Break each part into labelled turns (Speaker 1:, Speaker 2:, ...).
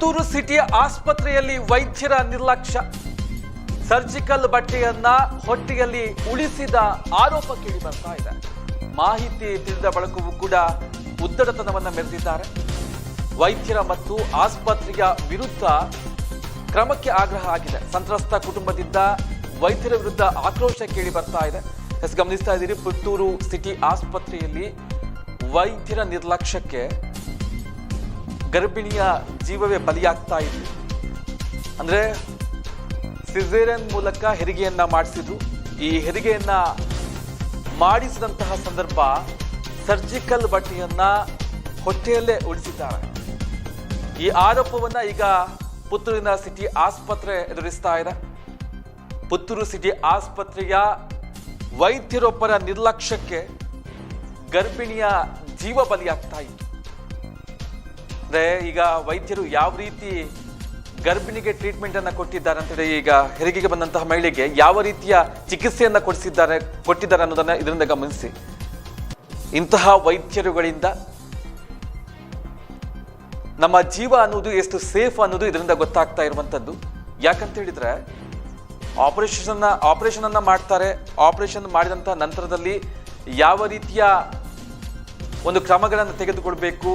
Speaker 1: ಪುತ್ತೂರು ಸಿಟಿಯ ಆಸ್ಪತ್ರೆಯಲ್ಲಿ ವೈದ್ಯರ ನಿರ್ಲಕ್ಷ್ಯ. ಸರ್ಜಿಕಲ್ ಬಟ್ಟೆಯನ್ನ ಹೊಟ್ಟೆಯಲ್ಲಿ ಉಳಿಸಿದ ಆರೋಪ ಕೇಳಿ ಬರ್ತಾ ಇದೆ. ಮಾಹಿತಿ ತಿಳಿದ ಬಳಕವೂ ಕೂಡ ಉದ್ದಡತನವನ್ನು ಮೆರೆದಿದ್ದಾರೆ. ವೈದ್ಯರ ಮತ್ತು ಆಸ್ಪತ್ರೆಯ ವಿರುದ್ಧ ಕ್ರಮಕ್ಕೆ ಆಗ್ರಹ ಆಗಿದೆ. ಸಂತ್ರಸ್ತ ಕುಟುಂಬದಿಂದ ವೈದ್ಯರ ವಿರುದ್ಧ ಆಕ್ರೋಶ ಕೇಳಿ ಬರ್ತಾ ಇದೆ. ಎಸ್, ಗಮನಿಸ್ತಾ ಇದ್ದೀರಿ, ಪುತ್ತೂರು ಸಿಟಿ ಆಸ್ಪತ್ರೆಯಲ್ಲಿ ವೈದ್ಯರ ನಿರ್ಲಕ್ಷ್ಯಕ್ಕೆ ಗರ್ಭಿಣಿಯ ಜೀವವೇ ಬಲಿಯಾಗ್ತಾ ಇತ್ತು ಅಂದರೆ ಸಿಸೇರಿಯನ್ ಮೂಲಕ ಹೆರಿಗೆಯನ್ನ ಮಾಡಿಸಿದ್ರು. ಈ ಹೆರಿಗೆಯನ್ನ ಮಾಡಿಸಿದಂತಹ ಸಂದರ್ಭ ಸರ್ಜಿಕಲ್ ಬಟ್ಟೆಯನ್ನ ಹೊಟ್ಟೆಯಲ್ಲೇ ಉಳಿಸಿದ್ದಾರೆ. ಈ ಆರೋಪವನ್ನು ಈಗ ಪುತ್ತೂರಿನ ಸಿಟಿ ಆಸ್ಪತ್ರೆ ಎದುರಿಸ್ತಾ ಇದೆ. ಪುತ್ತೂರು ಸಿಟಿ ಆಸ್ಪತ್ರೆಯ ವೈದ್ಯರೊಬ್ಬರ ನಿರ್ಲಕ್ಷ್ಯಕ್ಕೆ ಗರ್ಭಿಣಿಯ ಜೀವ ಬಲಿಯಾಗ್ತಾ ಇತ್ತು ಅಂದ್ರೆ ಈಗ ವೈದ್ಯರು ಯಾವ ರೀತಿ ಗರ್ಭಿಣಿಗೆ ಟ್ರೀಟ್ಮೆಂಟ್ ಅನ್ನ ಕೊಟ್ಟಿದ್ದಾರೆ ಅಂತೇಳಿ ಈಗ ಹೆರಿಗೆಗೆ ಬಂದಂತಹ ಮಹಿಳೆಗೆ ಯಾವ ರೀತಿಯ ಚಿಕಿತ್ಸೆಯನ್ನ ಕೊಡಿಸಿದ್ದಾರೆ, ಕೊಟ್ಟಿದ್ದಾರೆ ಅನ್ನೋದನ್ನ ಇದರಿಂದ ಗಮನಿಸಿ. ಇಂತಹ ವೈದ್ಯರುಗಳಿಂದ ನಮ್ಮ ಜೀವ ಅನ್ನೋದು ಎಷ್ಟು ಸೇಫ್ ಅನ್ನೋದು ಇದರಿಂದ ಗೊತ್ತಾಗ್ತಾ ಇರುವಂಥದ್ದು ಯಾಕಂತ ಹೇಳಿದ್ರೆ ಆಪರೇಷನ್ ಆಪರೇಷನ್ ಅನ್ನ ಮಾಡ್ತಾರೆ ಆಪರೇಷನ್ ಮಾಡಿದಂತಹ ನಂತರದಲ್ಲಿ ಯಾವ ರೀತಿಯ ಒಂದು ಕ್ರಮಗಳನ್ನು ತೆಗೆದುಕೊಳ್ಬೇಕು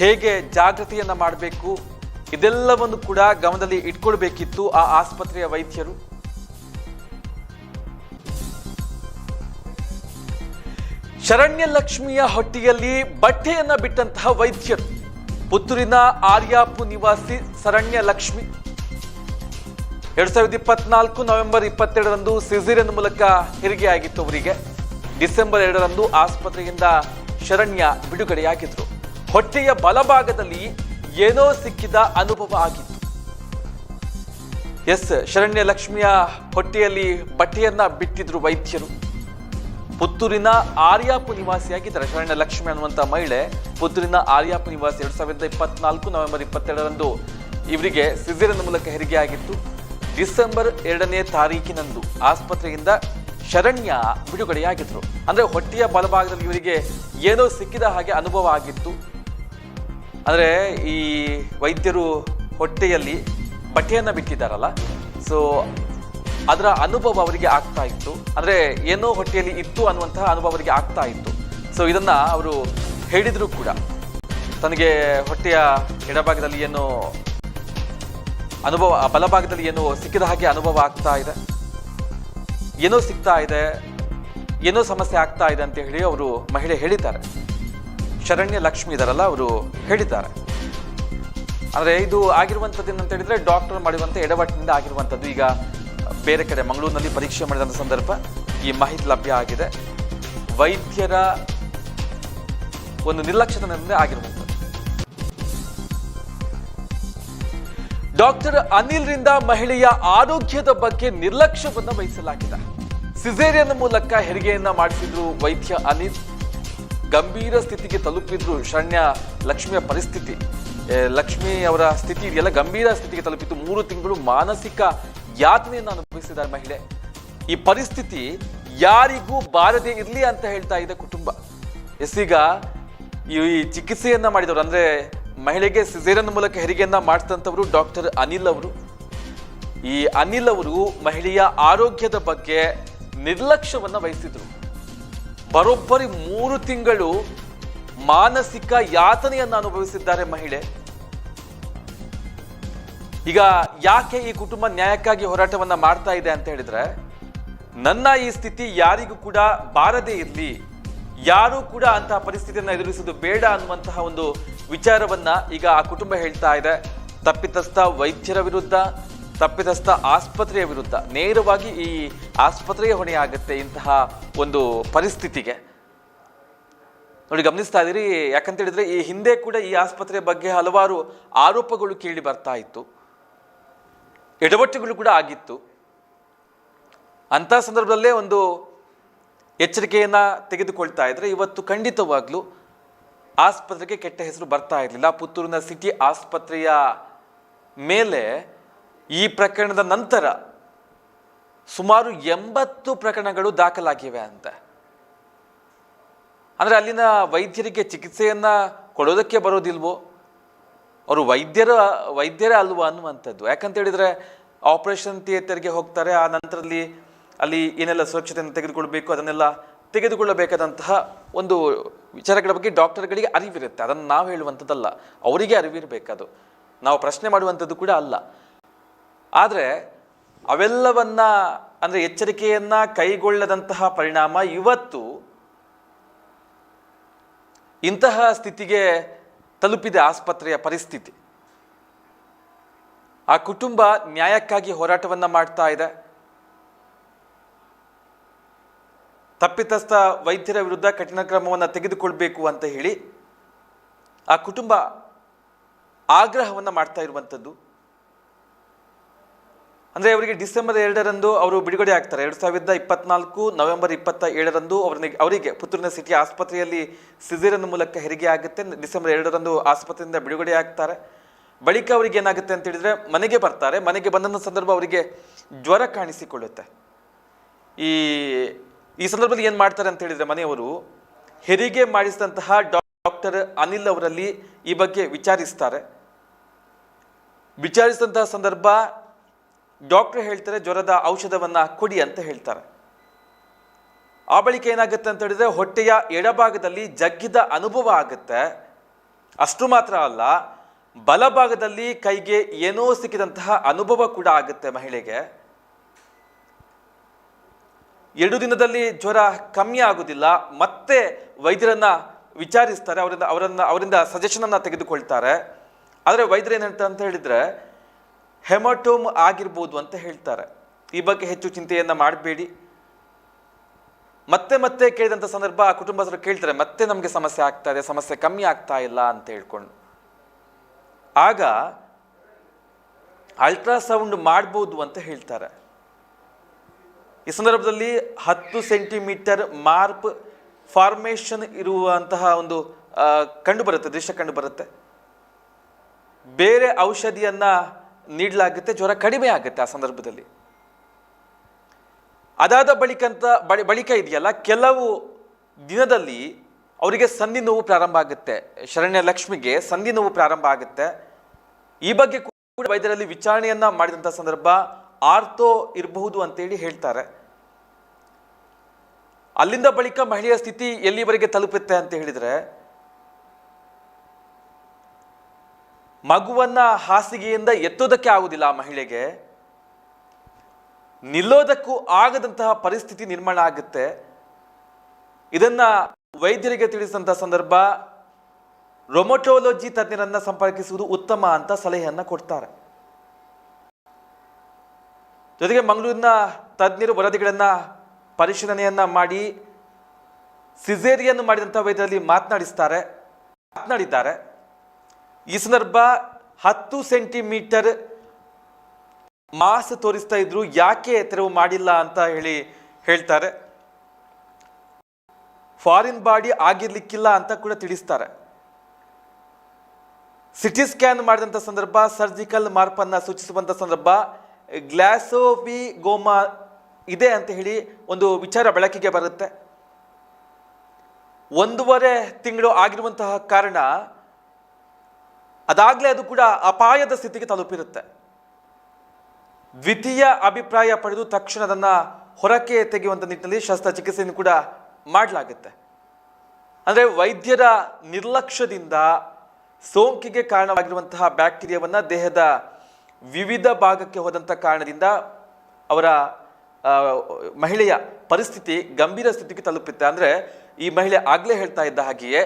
Speaker 1: ಹೇಗೆ ಜಾಗೃತಿಯನ್ನ ಮಾಡಬೇಕು? ಇದೆಲ್ಲವನ್ನು ಕೂಡ ಗಮನದಲ್ಲಿ ಇಟ್ಕೊಳ್ಬೇಕಿತ್ತು ಆ ಆಸ್ಪತ್ರೆಯ ವೈದ್ಯರು. ಶರಣ್ಯ ಲಕ್ಷ್ಮಿಯ ಹೊಟ್ಟೆಯಲ್ಲಿ ಬಟ್ಟೆಯನ್ನ ಬಿಟ್ಟಂತಹ ವೈದ್ಯರು. ಪುತ್ತೂರಿನ ಆರ್ಯಾಪು ನಿವಾಸಿ ಶರಣ್ಯ ಲಕ್ಷ್ಮಿ ಎರಡ್ ಸಾವಿರದ ಇಪ್ಪತ್ನಾಲ್ಕು ನವೆಂಬರ್ ಇಪ್ಪತ್ತೆರಡರಂದು ಸಿಸಿರಿಯನ್ ಮೂಲಕ ಹೆರಿಗೆ ಆಗಿತ್ತು ಅವರಿಗೆ. ಡಿಸೆಂಬರ್ ಎರಡರಂದು ಆಸ್ಪತ್ರೆಯಿಂದ ಶರಣ್ಯ ಬಿಡುಗಡೆಯಾಗಿದ್ರು. ಹೊಟ್ಟೆಯ ಬಲಭಾಗದಲ್ಲಿ ಏನೋ ಸಿಕ್ಕಿದ ಅನುಭವ ಆಗಿತ್ತು. ಎಸ್, ಶರಣ್ಯ ಲಕ್ಷ್ಮಿಯ ಹೊಟ್ಟೆಯಲ್ಲಿ ಬಟ್ಟೆಯನ್ನ ಬಿಟ್ಟಿದ್ರು ವೈದ್ಯರು. ಪುತ್ತೂರಿನ ಆರ್ಯಾಪು ನಿವಾಸಿಯಾಗಿದ್ದಾರೆ ಶರಣ್ಯ ಲಕ್ಷ್ಮಿ ಅನ್ನುವಂಥ ಮಹಿಳೆ. ಪುತ್ತೂರಿನ ಆರ್ಯಾಪು ನಿವಾಸಿ ಎರಡ್ ಸಾವಿರದ ಇಪ್ಪತ್ನಾಲ್ಕು ನವೆಂಬರ್ ಇಪ್ಪತ್ತೆರಡರಂದು ಇವರಿಗೆ ಸಿಜಿರಿನ ಮೂಲಕ ಹೆರಿಗೆ ಆಗಿತ್ತು. ಡಿಸೆಂಬರ್ ಎರಡನೇ ತಾರೀಕಿನಂದು ಆಸ್ಪತ್ರೆಯಿಂದ ಶರಣ್ಯ ಬಿಡುಗಡೆಯಾಗಿದ್ರು. ಅಂದ್ರೆ ಹೊಟ್ಟೆಯ ಬಲಭಾಗದಲ್ಲಿ ಇವರಿಗೆ ಏನೋ ಸಿಕ್ಕಿದ ಹಾಗೆ ಅನುಭವ ಆಗಿತ್ತು. ಅಂದ್ರೆ ಈ ವೈದ್ಯರು ಹೊಟ್ಟೆಯಲ್ಲಿ ಬಟ್ಟೆಯನ್ನು ಬಿಟ್ಟಿದ್ದಾರಲ್ಲ ಸೊ ಅದರ ಅನುಭವ ಅವರಿಗೆ ಆಗ್ತಾ ಇತ್ತು. ಅಂದರೆ ಏನೋ ಹೊಟ್ಟೆಯಲ್ಲಿ ಇತ್ತು ಅನ್ನುವಂತಹ ಅನುಭವ ಅವರಿಗೆ ಆಗ್ತಾ ಇತ್ತು. ಸೊ ಇದನ್ನು ಅವರು ಹೇಳಿದ್ರು ಕೂಡ. ತನಗೆ ಹೊಟ್ಟೆಯ ಎಡಭಾಗದಲ್ಲಿ ಏನೋ ಅನುಭವ, ಬಲಭಾಗದಲ್ಲಿ ಏನೋ ಸಿಕ್ಕಿದ ಹಾಗೆ ಅನುಭವ ಆಗ್ತಾ ಇದೆ. ಏನೋ ಸಿಗ್ತಾ ಇದೆ, ಏನೋ ಸಮಸ್ಯೆ ಆಗ್ತಾ ಇದೆ ಅಂತ ಹೇಳಿ ಅವರು ಮಹಿಳೆ ಹೇಳಿದ್ದಾರೆ. ಶರಣ್ಯ ಲಕ್ಷ್ಮಿ ಇದಾರಲ್ಲ ಅವರು ಹೇಳಿದ್ದಾರೆ. ಅಂದರೆ ಇದು ಆಗಿರುವಂಥದ್ದು ಏನಂತ ಹೇಳಿದ್ರೆ ಡಾಕ್ಟರ್ ಮಾಡಿರುವಂಥ ಎಡವಟ್ಟಿನಿಂದ ಆಗಿರುವಂಥದ್ದು. ಈಗ ಬೇರೆ ಕಡೆ ಮಂಗಳೂರಿನಲ್ಲಿ ಪರೀಕ್ಷೆ ಮಾಡಿದಂಥ ಸಂದರ್ಭ ಈ ಮಾಹಿತಿ ಲಭ್ಯ ಆಗಿದೆ. ವೈದ್ಯರ ಒಂದು ನಿರ್ಲಕ್ಷ್ಯದಿಂದ ಆಗಿರುವಂಥದ್ದು. ಡಾಕ್ಟರ್ ಅನಿಲ್ರಿಂದ ಮಹಿಳೆಯ ಆರೋಗ್ಯದ ಬಗ್ಗೆ ನಿರ್ಲಕ್ಷ್ಯವನ್ನು ವಹಿಸಲಾಗಿದೆ. ಸಿಸೇರಿಯನ್ ಮೂಲಕ ಹೆರಿಗೆಯನ್ನ ಮಾಡಿಸಿದ್ರು ವೈದ್ಯ ಅನಿಲ್. ಗಂಭೀರ ಸ್ಥಿತಿಗೆ ತಲುಪಿದ್ರು ಶರಣ್ಯ ಲಕ್ಷ್ಮಿಯ ಪರಿಸ್ಥಿತಿ. ಲಕ್ಷ್ಮಿ ಅವರ ಸ್ಥಿತಿ ಇದೆಯಲ್ಲ, ಗಂಭೀರ ಸ್ಥಿತಿಗೆ ತಲುಪಿತ್ತು. ಮೂರು ತಿಂಗಳು ಮಾನಸಿಕ ಯಾತನೆಯನ್ನು ಅನುಭವಿಸಿದ್ದಾರೆ ಮಹಿಳೆ. ಈ ಪರಿಸ್ಥಿತಿ ಯಾರಿಗೂ ಬಾರದೇ ಇರಲಿ ಅಂತ ಹೇಳ್ತಾ ಇದೆ ಕುಟುಂಬ. ಈಗ ಈ ಚಿಕಿತ್ಸೆಯನ್ನ ಮಾಡಿದವರು, ಅಂದ್ರೆ ಮಹಿಳೆಗೆ ಸಿಜೇರನ್ ಮೂಲಕ ಹೆರಿಗೆಯನ್ನ ಮಾಡಿಸಿದಂಥವರು ಡಾಕ್ಟರ್ ಅನಿಲ್ ಅವರು. ಈ ಅನಿಲ್ ಅವರು ಮಹಿಳೆಯ ಆರೋಗ್ಯದ ಬಗ್ಗೆ ನಿರ್ಲಕ್ಷ್ಯವನ್ನ ವಹಿಸಿದ್ರು. ಬರೋಬ್ಬರಿ ಮೂರು ತಿಂಗಳು ಮಾನಸಿಕ ಯಾತನೆಯನ್ನು ಅನುಭವಿಸಿದ್ದಾರೆ ಮಹಿಳೆ. ಈಗ ಯಾಕೆ ಈ ಕುಟುಂಬ ನ್ಯಾಯಕ್ಕಾಗಿ ಹೋರಾಟವನ್ನ ಮಾಡ್ತಾ ಇದೆ ಅಂತ ಹೇಳಿದ್ರೆ, ನನ್ನ ಈ ಸ್ಥಿತಿ ಯಾರಿಗೂ ಕೂಡ ಬಾರದೇ ಇರಲಿ, ಯಾರೂ ಕೂಡ ಅಂತಹ ಪರಿಸ್ಥಿತಿಯನ್ನು ಎದುರಿಸೋದು ಬೇಡ ಅನ್ನುವಂತಹ ಒಂದು ವಿಚಾರವನ್ನ ಈಗ ಆ ಕುಟುಂಬ ಹೇಳ್ತಾ ಇದೆ. ತಪ್ಪಿತಸ್ಥ ವೈದ್ಯರ ವಿರುದ್ಧ ತಪ್ಪಿತಸ್ಥ ಆಸ್ಪತ್ರೆಯ ವಿರುದ್ಧ ನೇರವಾಗಿ ಈ ಆಸ್ಪತ್ರೆಯ ಹೊಣೆಯಾಗುತ್ತೆ ಇಂತಹ ಒಂದು ಪರಿಸ್ಥಿತಿಗೆ. ನೋಡಿ, ಗಮನಿಸ್ತಾ ಇದ್ದೀರಿ, ಯಾಕಂತ ಹೇಳಿದ್ರೆ ಈ ಹಿಂದೆ ಕೂಡ ಈ ಆಸ್ಪತ್ರೆಯ ಬಗ್ಗೆ ಹಲವಾರು ಆರೋಪಗಳು ಕೇಳಿ ಬರ್ತಾ ಇತ್ತು. ಎಡವಟ್ಟುಗಳು ಕೂಡ ಆಗಿತ್ತು. ಅಂತ ಸಂದರ್ಭದಲ್ಲೇ ಒಂದು ಎಚ್ಚರಿಕೆಯನ್ನು ತೆಗೆದುಕೊಳ್ತಾ ಇದ್ದರೆ ಇವತ್ತು ಖಂಡಿತವಾಗ್ಲೂ ಆಸ್ಪತ್ರೆಗೆ ಕೆಟ್ಟ ಹೆಸರು ಬರ್ತಾ ಇರಲಿಲ್ಲ. ಪುತ್ತೂರಿನ ಸಿಟಿ ಆಸ್ಪತ್ರೆಯ ಮೇಲೆ ಈ ಪ್ರಕರಣದ ನಂತರ ಸುಮಾರು ಎಂಬತ್ತು ಪ್ರಕರಣಗಳು ದಾಖಲಾಗಿವೆ ಅಂತ. ಅಂದರೆ ಅಲ್ಲಿನ ವೈದ್ಯರಿಗೆ ಚಿಕಿತ್ಸೆಯನ್ನು ಕೊಡೋದಕ್ಕೆ ಬರೋದಿಲ್ವೋ? ಅವರು ವೈದ್ಯರ, ವೈದ್ಯರೇ ಅಲ್ವಾ ಅನ್ನುವಂಥದ್ದು. ಯಾಕಂತ ಹೇಳಿದರೆ ಆಪರೇಷನ್ ಥಿಯೇಟರ್ಗೆ ಹೋಗ್ತಾರೆ, ಆ ನಂತರದಲ್ಲಿ ಅಲ್ಲಿ ಏನೆಲ್ಲ ಸುರಕ್ಷತೆಯನ್ನು ತೆಗೆದುಕೊಳ್ಬೇಕು, ಅದನ್ನೆಲ್ಲ ತೆಗೆದುಕೊಳ್ಳಬೇಕಾದಂತಹ ಒಂದು ವಿಚಾರಗಳ ಬಗ್ಗೆ ಡಾಕ್ಟರ್ಗಳಿಗೆ ಅರಿವಿರುತ್ತೆ. ಅದನ್ನು ನಾವು ಹೇಳುವಂಥದ್ದಲ್ಲ. ಅವರಿಗೆ ಅರಿವಿರಬೇಕದು ನಾವು ಪ್ರಶ್ನೆ ಮಾಡುವಂಥದ್ದು ಕೂಡ ಅಲ್ಲ. ಆದರೆ ಅವೆಲ್ಲವನ್ನ ಅಂದರೆ ಎಚ್ಚರಿಕೆಯನ್ನು ಕೈಗೊಳ್ಳದಂತಹ ಪರಿಣಾಮ ಇವತ್ತು ಇಂತಹ ಸ್ಥಿತಿಗೆ ತಲುಪಿದೆ ಆಸ್ಪತ್ರೆಯ ಪರಿಸ್ಥಿತಿ. ಆ ಕುಟುಂಬ ನ್ಯಾಯಕ್ಕಾಗಿ ಹೋರಾಟವನ್ನು ಮಾಡ್ತಾ ಇದೆ. ತಪ್ಪಿತಸ್ಥ ವೈದ್ಯರ ವಿರುದ್ಧ ಕಠಿಣ ಕ್ರಮವನ್ನು ತೆಗೆದುಕೊಳ್ಬೇಕು ಅಂತ ಹೇಳಿ ಆ ಕುಟುಂಬ ಆಗ್ರಹವನ್ನು ಮಾಡ್ತಾ ಇರುವಂಥದ್ದು. ಅಂದ್ರೆ ಅವರಿಗೆ ಡಿಸೆಂಬರ್ ಎರಡರಂದು ಅವರು ಬಿಡುಗಡೆ ಆಗ್ತಾರೆ. ಎರಡು ಸಾವಿರದ ಇಪ್ಪತ್ನಾಲ್ಕು ನವೆಂಬರ್ ಇಪ್ಪತ್ತ ಏಳರಂದು ಅವರಿಗೆ ಅವರಿಗೆ ಪುತ್ತೂರಿನ ಸಿಟಿ ಆಸ್ಪತ್ರೆಯಲ್ಲಿ ಸಿಜಿರನ್ ಮೂಲಕ ಹೆರಿಗೆ ಆಗುತ್ತೆ. ಡಿಸೆಂಬರ್ ಎರಡರಂದು ಆಸ್ಪತ್ರೆಯಿಂದ ಬಿಡುಗಡೆ ಆಗ್ತಾರೆ. ಬಳಿಕ ಅವರಿಗೆ ಏನಾಗುತ್ತೆ ಅಂತ ಹೇಳಿದರೆ ಮನೆಗೆ ಬರ್ತಾರೆ. ಮನೆಗೆ ಬಂದಂಥ ಸಂದರ್ಭ ಅವರಿಗೆ ಜ್ವರ ಕಾಣಿಸಿಕೊಳ್ಳುತ್ತೆ. ಈ ಈ ಸಂದರ್ಭದಲ್ಲಿ ಏನು ಮಾಡ್ತಾರೆ ಅಂತ ಹೇಳಿದರೆ ಮನೆಯವರು ಹೆರಿಗೆ ಮಾಡಿಸಿದಂತಹ ಡಾಕ್ಟರ್ ಅನಿಲ್ ಅವರಲ್ಲಿ ಈ ಬಗ್ಗೆ ವಿಚಾರಿಸ್ತಾರೆ. ವಿಚಾರಿಸಿದಂತಹ ಸಂದರ್ಭ ಡಾಕ್ಟರ್ ಹೇಳ್ತಾರೆ, ಜ್ವರದ ಔಷಧವನ್ನು ಕೊಡಿ ಅಂತ ಹೇಳ್ತಾರೆ. ಆ ಬಳಿಕ ಏನಾಗುತ್ತೆ ಅಂತ ಹೇಳಿದ್ರೆ, ಹೊಟ್ಟೆಯ ಎಡಭಾಗದಲ್ಲಿ ಜಗ್ಗಿದ ಅನುಭವ ಆಗುತ್ತೆ. ಅಷ್ಟು ಮಾತ್ರ ಅಲ್ಲ, ಬಲಭಾಗದಲ್ಲಿ ಕೈಗೆ ಏನೋ ಸಿಕ್ಕಿದಂತಹ ಅನುಭವ ಕೂಡ ಆಗುತ್ತೆ ಮಹಿಳೆಗೆ. ಎರಡು ದಿನದಲ್ಲಿ ಜ್ವರ ಕಮ್ಮಿ ಆಗುದಿಲ್ಲ, ಮತ್ತೆ ವೈದ್ಯರನ್ನ ವಿಚಾರಿಸ್ತಾರೆ, ಅವರಿಂದ, ಅವರನ್ನು, ಅವರಿಂದ ಸಜೆಷನ್ ಅನ್ನ ತೆಗೆದುಕೊಳ್ತಾರೆ. ಆದರೆ ವೈದ್ಯರು ಏನಂತ ಅಂತ ಹೇಳಿದ್ರೆ ಹೆಮಟೋಮ್ ಆಗಿರ್ಬೋದು ಅಂತ ಹೇಳ್ತಾರೆ. ಈ ಬಗ್ಗೆ ಹೆಚ್ಚು ಚಿಂತೆಯನ್ನು ಮಾಡಬೇಡಿ. ಮತ್ತೆ ಮತ್ತೆ ಕೇಳಿದಂಥ ಸಂದರ್ಭ ಆ ಕುಟುಂಬಸ್ಥರು ಕೇಳ್ತಾರೆ, ಮತ್ತೆ ನಮಗೆ ಸಮಸ್ಯೆ ಆಗ್ತಾ ಇದೆ, ಸಮಸ್ಯೆ ಕಮ್ಮಿ ಆಗ್ತಾ ಇಲ್ಲ ಅಂತ ಹೇಳ್ಕೊಂಡು. ಆಗ ಅಲ್ಟ್ರಾಸೌಂಡ್ ಮಾಡ್ಬೋದು ಅಂತ ಹೇಳ್ತಾರೆ. ಈ ಸಂದರ್ಭದಲ್ಲಿ ಹತ್ತು ಸೆಂಟಿಮೀಟರ್ ಮಾರ್ಪ್ ಫಾರ್ಮೇಷನ್ ಇರುವಂತಹ ಒಂದು ಕಂಡು ಬರುತ್ತೆ ದೃಶ್ಯ ಕಂಡು ಬರುತ್ತೆ ಬೇರೆ ಔಷಧಿಯನ್ನ ನೀಡಲಾಗುತ್ತೆ, ಜ್ವರ ಕಡಿಮೆ ಆಗುತ್ತೆ ಆ ಸಂದರ್ಭದಲ್ಲಿ. ಅದಾದ ಬಳಿಕಂತ, ಬಳಿ, ಬಳಿಕ ಇದೆಯಲ್ಲ, ಕೆಲವು ದಿನದಲ್ಲಿ ಅವರಿಗೆ ಸಂಧಿ ನೋವು ಪ್ರಾರಂಭ ಆಗುತ್ತೆ. ಶರಣ್ಯ ಲಕ್ಷ್ಮಿಗೆ ಸಂಧಿ ನೋವು ಪ್ರಾರಂಭ ಆಗುತ್ತೆ. ಈ ಬಗ್ಗೆ ಕೂಡ ವೈದ್ಯರಲ್ಲಿ ವಿಚಾರಣೆಯನ್ನ ಮಾಡಿದಂಥ ಸಂದರ್ಭ ಆರ್ತೋ ಇರಬಹುದು ಅಂತೇಳಿ ಹೇಳ್ತಾರೆ. ಅಲ್ಲಿಂದ ಬಳಿಕ ಮಹಿಳೆಯ ಸ್ಥಿತಿ ಎಲ್ಲಿವರೆಗೆ ತಲುಪುತ್ತೆ ಅಂತ ಹೇಳಿದ್ರೆ ಮಗುವನ್ನ ಹಾಸಿಗೆಯಿಂದ ಎತ್ತೋದಕ್ಕೆ ಆಗುದಿಲ್ಲ ಆ ಮಹಿಳೆಗೆ. ನಿಲ್ಲೋದಕ್ಕೂ ಆಗದಂತಹ ಪರಿಸ್ಥಿತಿ ನಿರ್ಮಾಣ ಆಗುತ್ತೆ. ಇದನ್ನ ವೈದ್ಯರಿಗೆ ತಿಳಿಸಿದಂತಹ ಸಂದರ್ಭ ರೊಮೊಟೋಲಜಿ ತಜ್ಞರನ್ನ ಸಂಪರ್ಕಿಸುವುದು ಉತ್ತಮ ಅಂತ ಸಲಹೆಯನ್ನ ಕೊಡ್ತಾರೆ. ಜೊತೆಗೆ ಮಂಗಳೂರಿನ ತಜ್ಞರು ವರದಿಗಳನ್ನ, ಪರಿಶೀಲನೆಯನ್ನ ಮಾಡಿ, ಸಿಸೇರಿಯನ್ನು ಮಾಡಿದಂಥ ವೈದ್ಯರಲ್ಲಿ ಮಾತನಾಡಿಸ್ತಾರೆ, ಮಾತನಾಡಿದ್ದಾರೆ. ಈ ಸಂದರ್ಭ ಹತ್ತು ಸೆಂಟಿಮೀಟರ್ ಮಾಸ್ ತೋರಿಸ್ತಾ ಇದ್ರು, ಯಾಕೆ ತೆರವು ಮಾಡಿಲ್ಲ ಅಂತ ಹೇಳಿ ಹೇಳ್ತಾರೆ. ಫಾರಿನ್ ಬಾಡಿ ಆಗಿರ್ಲಿಕ್ಕಿಲ್ಲ ಅಂತ ಕೂಡ ತಿಳಿಸ್ತಾರೆ. ಸಿಟಿ ಸ್ಕ್ಯಾನ್ ಮಾಡಿದಂಥ ಸಂದರ್ಭ, ಸರ್ಜಿಕಲ್ ಮಾರ್ಪನ್ನು ಸೂಚಿಸುವಂಥ ಸಂದರ್ಭ, ಗ್ಲಾಸೋವಿ ಗೋಮಾ ಇದೆ ಅಂತ ಹೇಳಿ ಒಂದು ವಿಚಾರ ಬೆಳಕಿಗೆ ಬರುತ್ತೆ. ಒಂದೂವರೆ ತಿಂಗಳು ಆಗಿರುವಂತಹ ಕಾರಣ ಅದಾಗಲೇ ಅದು ಕೂಡ ಅಪಾಯದ ಸ್ಥಿತಿಗೆ ತಲುಪಿರುತ್ತೆ. ದ್ವಿತೀಯ ಅಭಿಪ್ರಾಯ ಪಡೆದು ತಕ್ಷಣ ಅದನ್ನು ಹೊರಕ್ಕೆ ತೆಗೆಯುವಂಥ ನಿಟ್ಟಿನಲ್ಲಿ ಶಸ್ತ್ರಚಿಕಿತ್ಸೆಯನ್ನು ಕೂಡ ಮಾಡಲಾಗುತ್ತೆ. ಅಂದರೆ ವೈದ್ಯರ ನಿರ್ಲಕ್ಷ್ಯದಿಂದ ಸೋಂಕಿಗೆ ಕಾರಣವಾಗಿರುವಂತಹ ಬ್ಯಾಕ್ಟೀರಿಯಾವನ್ನು ದೇಹದ ವಿವಿಧ ಭಾಗಕ್ಕೆ ಹೋದಂಥ ಕಾರಣದಿಂದ ಅವರ ಮಹಿಳೆಯ ಪರಿಸ್ಥಿತಿ ಗಂಭೀರ ಸ್ಥಿತಿಗೆ ತಲುಪುತ್ತೆ. ಅಂದರೆ ಈ ಮಹಿಳೆ ಆಗಲೇ ಹೇಳ್ತಾ ಇದ್ದ ಹಾಗೆಯೇ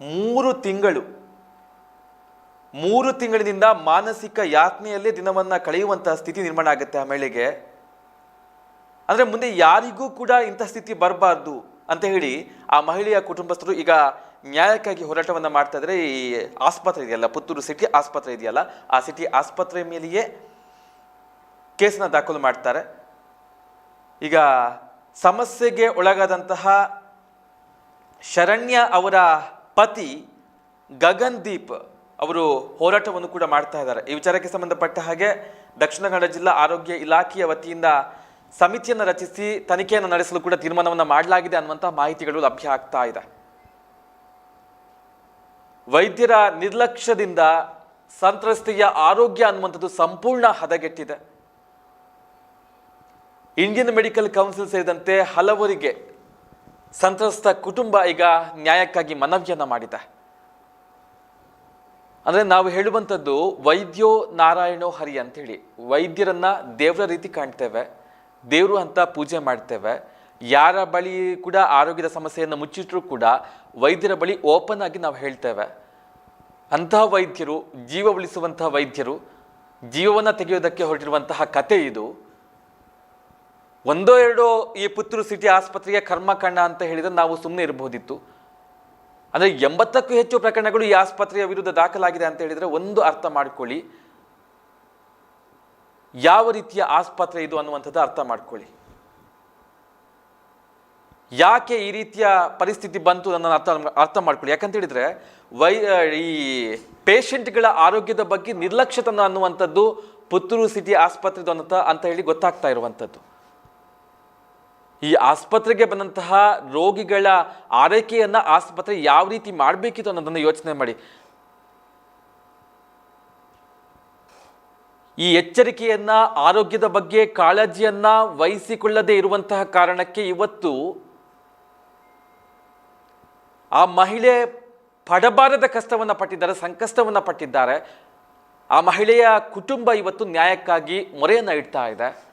Speaker 1: ಮೂರು ತಿಂಗಳು ಮೂರು ತಿಂಗಳಿನಿಂದ ಮಾನಸಿಕ ಯಾತನೆಯಲ್ಲೇ ದಿನವನ್ನ ಕಳೆಯುವಂತಹ ಸ್ಥಿತಿ ನಿರ್ಮಾಣ ಆಗುತ್ತೆ ಆ ಮಹಿಳೆಗೆ. ಅಂದ್ರೆ ಮುಂದೆ ಯಾರಿಗೂ ಕೂಡ ಇಂಥ ಸ್ಥಿತಿ ಬರಬಾರ್ದು ಅಂತ ಹೇಳಿ ಆ ಮಹಿಳೆಯ ಕುಟುಂಬಸ್ಥರು ಈಗ ನ್ಯಾಯಕ್ಕಾಗಿ ಹೋರಾಟವನ್ನು ಮಾಡ್ತಾ ಇದ್ರೆ. ಈ ಆಸ್ಪತ್ರೆ ಇದೆಯಲ್ಲ, ಪುತ್ತೂರು ಸಿಟಿ ಆಸ್ಪತ್ರೆ ಇದೆಯಲ್ಲ, ಆ ಸಿಟಿ ಆಸ್ಪತ್ರೆ ಮೇಲೆಯೇ ಕೇಸನ್ನ ದಾಖಲು ಮಾಡ್ತಾರೆ. ಈಗ ಸಮಸ್ಯೆಗೆ ಒಳಗಾದಂತಹ ಶರಣ್ಯ ಅವರ ಪತಿ ಗಗನ್ದೀಪ್ ಅವರು ಹೋರಾಟವನ್ನು ಕೂಡ ಮಾಡ್ತಾ ಇದ್ದಾರೆ. ಈ ವಿಚಾರಕ್ಕೆ ಸಂಬಂಧಪಟ್ಟ ಹಾಗೆ ದಕ್ಷಿಣ ಕನ್ನಡ ಜಿಲ್ಲಾ ಆರೋಗ್ಯ ಇಲಾಖೆಯ ವತಿಯಿಂದ ಸಮಿತಿಯನ್ನು ರಚಿಸಿ ತನಿಖೆಯನ್ನು ನಡೆಸಲು ಕೂಡ ತೀರ್ಮಾನವನ್ನು ಮಾಡಲಾಗಿದೆ ಅನ್ನುವಂತಹ ಮಾಹಿತಿಗಳು ಲಭ್ಯ ಆಗ್ತಾ ಇದೆ. ವೈದ್ಯರ ನಿರ್ಲಕ್ಷ್ಯದಿಂದ ಸಂತ್ರಸ್ತೆಯ ಆರೋಗ್ಯ ಅನ್ನುವಂಥದ್ದು ಸಂಪೂರ್ಣ ಹದಗೆಟ್ಟಿದೆ. ಇಂಡಿಯನ್ ಮೆಡಿಕಲ್ ಕೌನ್ಸಿಲ್ ಸೇರಿದಂತೆ ಹಲವರಿಗೆ ಸಂತ್ರಸ್ತ ಕುಟುಂಬ ಈಗ ನ್ಯಾಯಕ್ಕಾಗಿ ಮನವಿಯನ್ನ ಮಾಡಿದೆ. ಅಂದ್ರೆ ನಾವು ಹೇಳುವಂಥದ್ದು ವೈದ್ಯೋ ನಾರಾಯಣೋ ಹರಿ ಅಂತೇಳಿ ವೈದ್ಯರನ್ನ ದೇವರ ರೀತಿ ಕಾಣ್ತೇವೆ, ದೇವರು ಅಂತ ಪೂಜೆ ಮಾಡ್ತೇವೆ. ಯಾರ ಬಳಿ ಕೂಡ ಆರೋಗ್ಯದ ಸಮಸ್ಯೆಯನ್ನು ಮುಚ್ಚಿಟ್ರೂ ಕೂಡ ವೈದ್ಯರ ಬಳಿ ಓಪನ್ ಆಗಿ ನಾವು ಹೇಳ್ತೇವೆ. ಅಂತಹ ವೈದ್ಯರು, ಜೀವ ಉಳಿಸುವಂತಹ ವೈದ್ಯರು, ಜೀವವನ್ನು ತೆಗೆಯೋದಕ್ಕೆ ಹೊರಟಿರುವಂತಹ ಕತೆ ಇದು. ಒಂದೋ ಎರಡೋ ಈ ಪುತ್ತೂರು ಸಿಟಿ ಆಸ್ಪತ್ರೆಗೆ ಕರ್ಮಕಣ್ಣ ಅಂತ ಹೇಳಿದ್ರೆ ನಾವು ಸುಮ್ಮನೆ ಇರಬಹುದಿತ್ತು ಅಂದರೆ ಎಂಬತ್ತಕ್ಕೂ ಹೆಚ್ಚು ಪ್ರಕರಣಗಳು ಈ ಆಸ್ಪತ್ರೆಯ ವಿರುದ್ಧ ದಾಖಲಾಗಿದೆ ಅಂತ ಹೇಳಿದರೆ ಒಂದು ಅರ್ಥ ಮಾಡಿಕೊಳ್ಳಿ. ಯಾವ ರೀತಿಯ ಆಸ್ಪತ್ರೆ ಇದು ಅನ್ನುವಂಥದ್ದು ಅರ್ಥ ಮಾಡ್ಕೊಳ್ಳಿ. ಯಾಕೆ ಈ ರೀತಿಯ ಪರಿಸ್ಥಿತಿ ಬಂತು ನನ್ನನ್ನು ಅರ್ಥ ಅರ್ಥ ಮಾಡ್ಕೊಳ್ಳಿ. ಯಾಕಂತ ಹೇಳಿದರೆ ವೈ ಈ ಪೇಷಂಟ್ಗಳ ಆರೋಗ್ಯದ ಬಗ್ಗೆ ನಿರ್ಲಕ್ಷ್ಯತನ ಅನ್ನುವಂಥದ್ದು ಪುತ್ತೂರು ಸಿಟಿ ಆಸ್ಪತ್ರೆದು ಅಂತ ಅಂತ ಹೇಳಿ ಗೊತ್ತಾಗ್ತಾ ಇರುವಂಥದ್ದು. ಈ ಆಸ್ಪತ್ರೆಗೆ ಬಂದಂತಹ ರೋಗಿಗಳ ಆರೈಕೆಯನ್ನು ಆಸ್ಪತ್ರೆ ಯಾವ ರೀತಿ ಮಾಡಬೇಕಿತ್ತು ಅನ್ನೋದನ್ನು ಯೋಚನೆ ಮಾಡಿ. ಈ ಎಚ್ಚರಿಕೆಯನ್ನ, ಆರೋಗ್ಯದ ಬಗ್ಗೆ ಕಾಳಜಿಯನ್ನ ವಹಿಸಿಕೊಳ್ಳದೆ ಇರುವಂತಹ ಕಾರಣಕ್ಕೆ ಇವತ್ತು ಆ ಮಹಿಳೆ ಪಡಬಾರದ ಕಷ್ಟವನ್ನ ಪಟ್ಟಿದ್ದಾರೆ, ಸಂಕಷ್ಟವನ್ನ ಪಟ್ಟಿದ್ದಾರೆ. ಆ ಮಹಿಳೆಯ ಕುಟುಂಬ ಇವತ್ತು ನ್ಯಾಯಕ್ಕಾಗಿ ಮೊರೆಯನ್ನ ಇಡ್ತಾ ಇದೆ.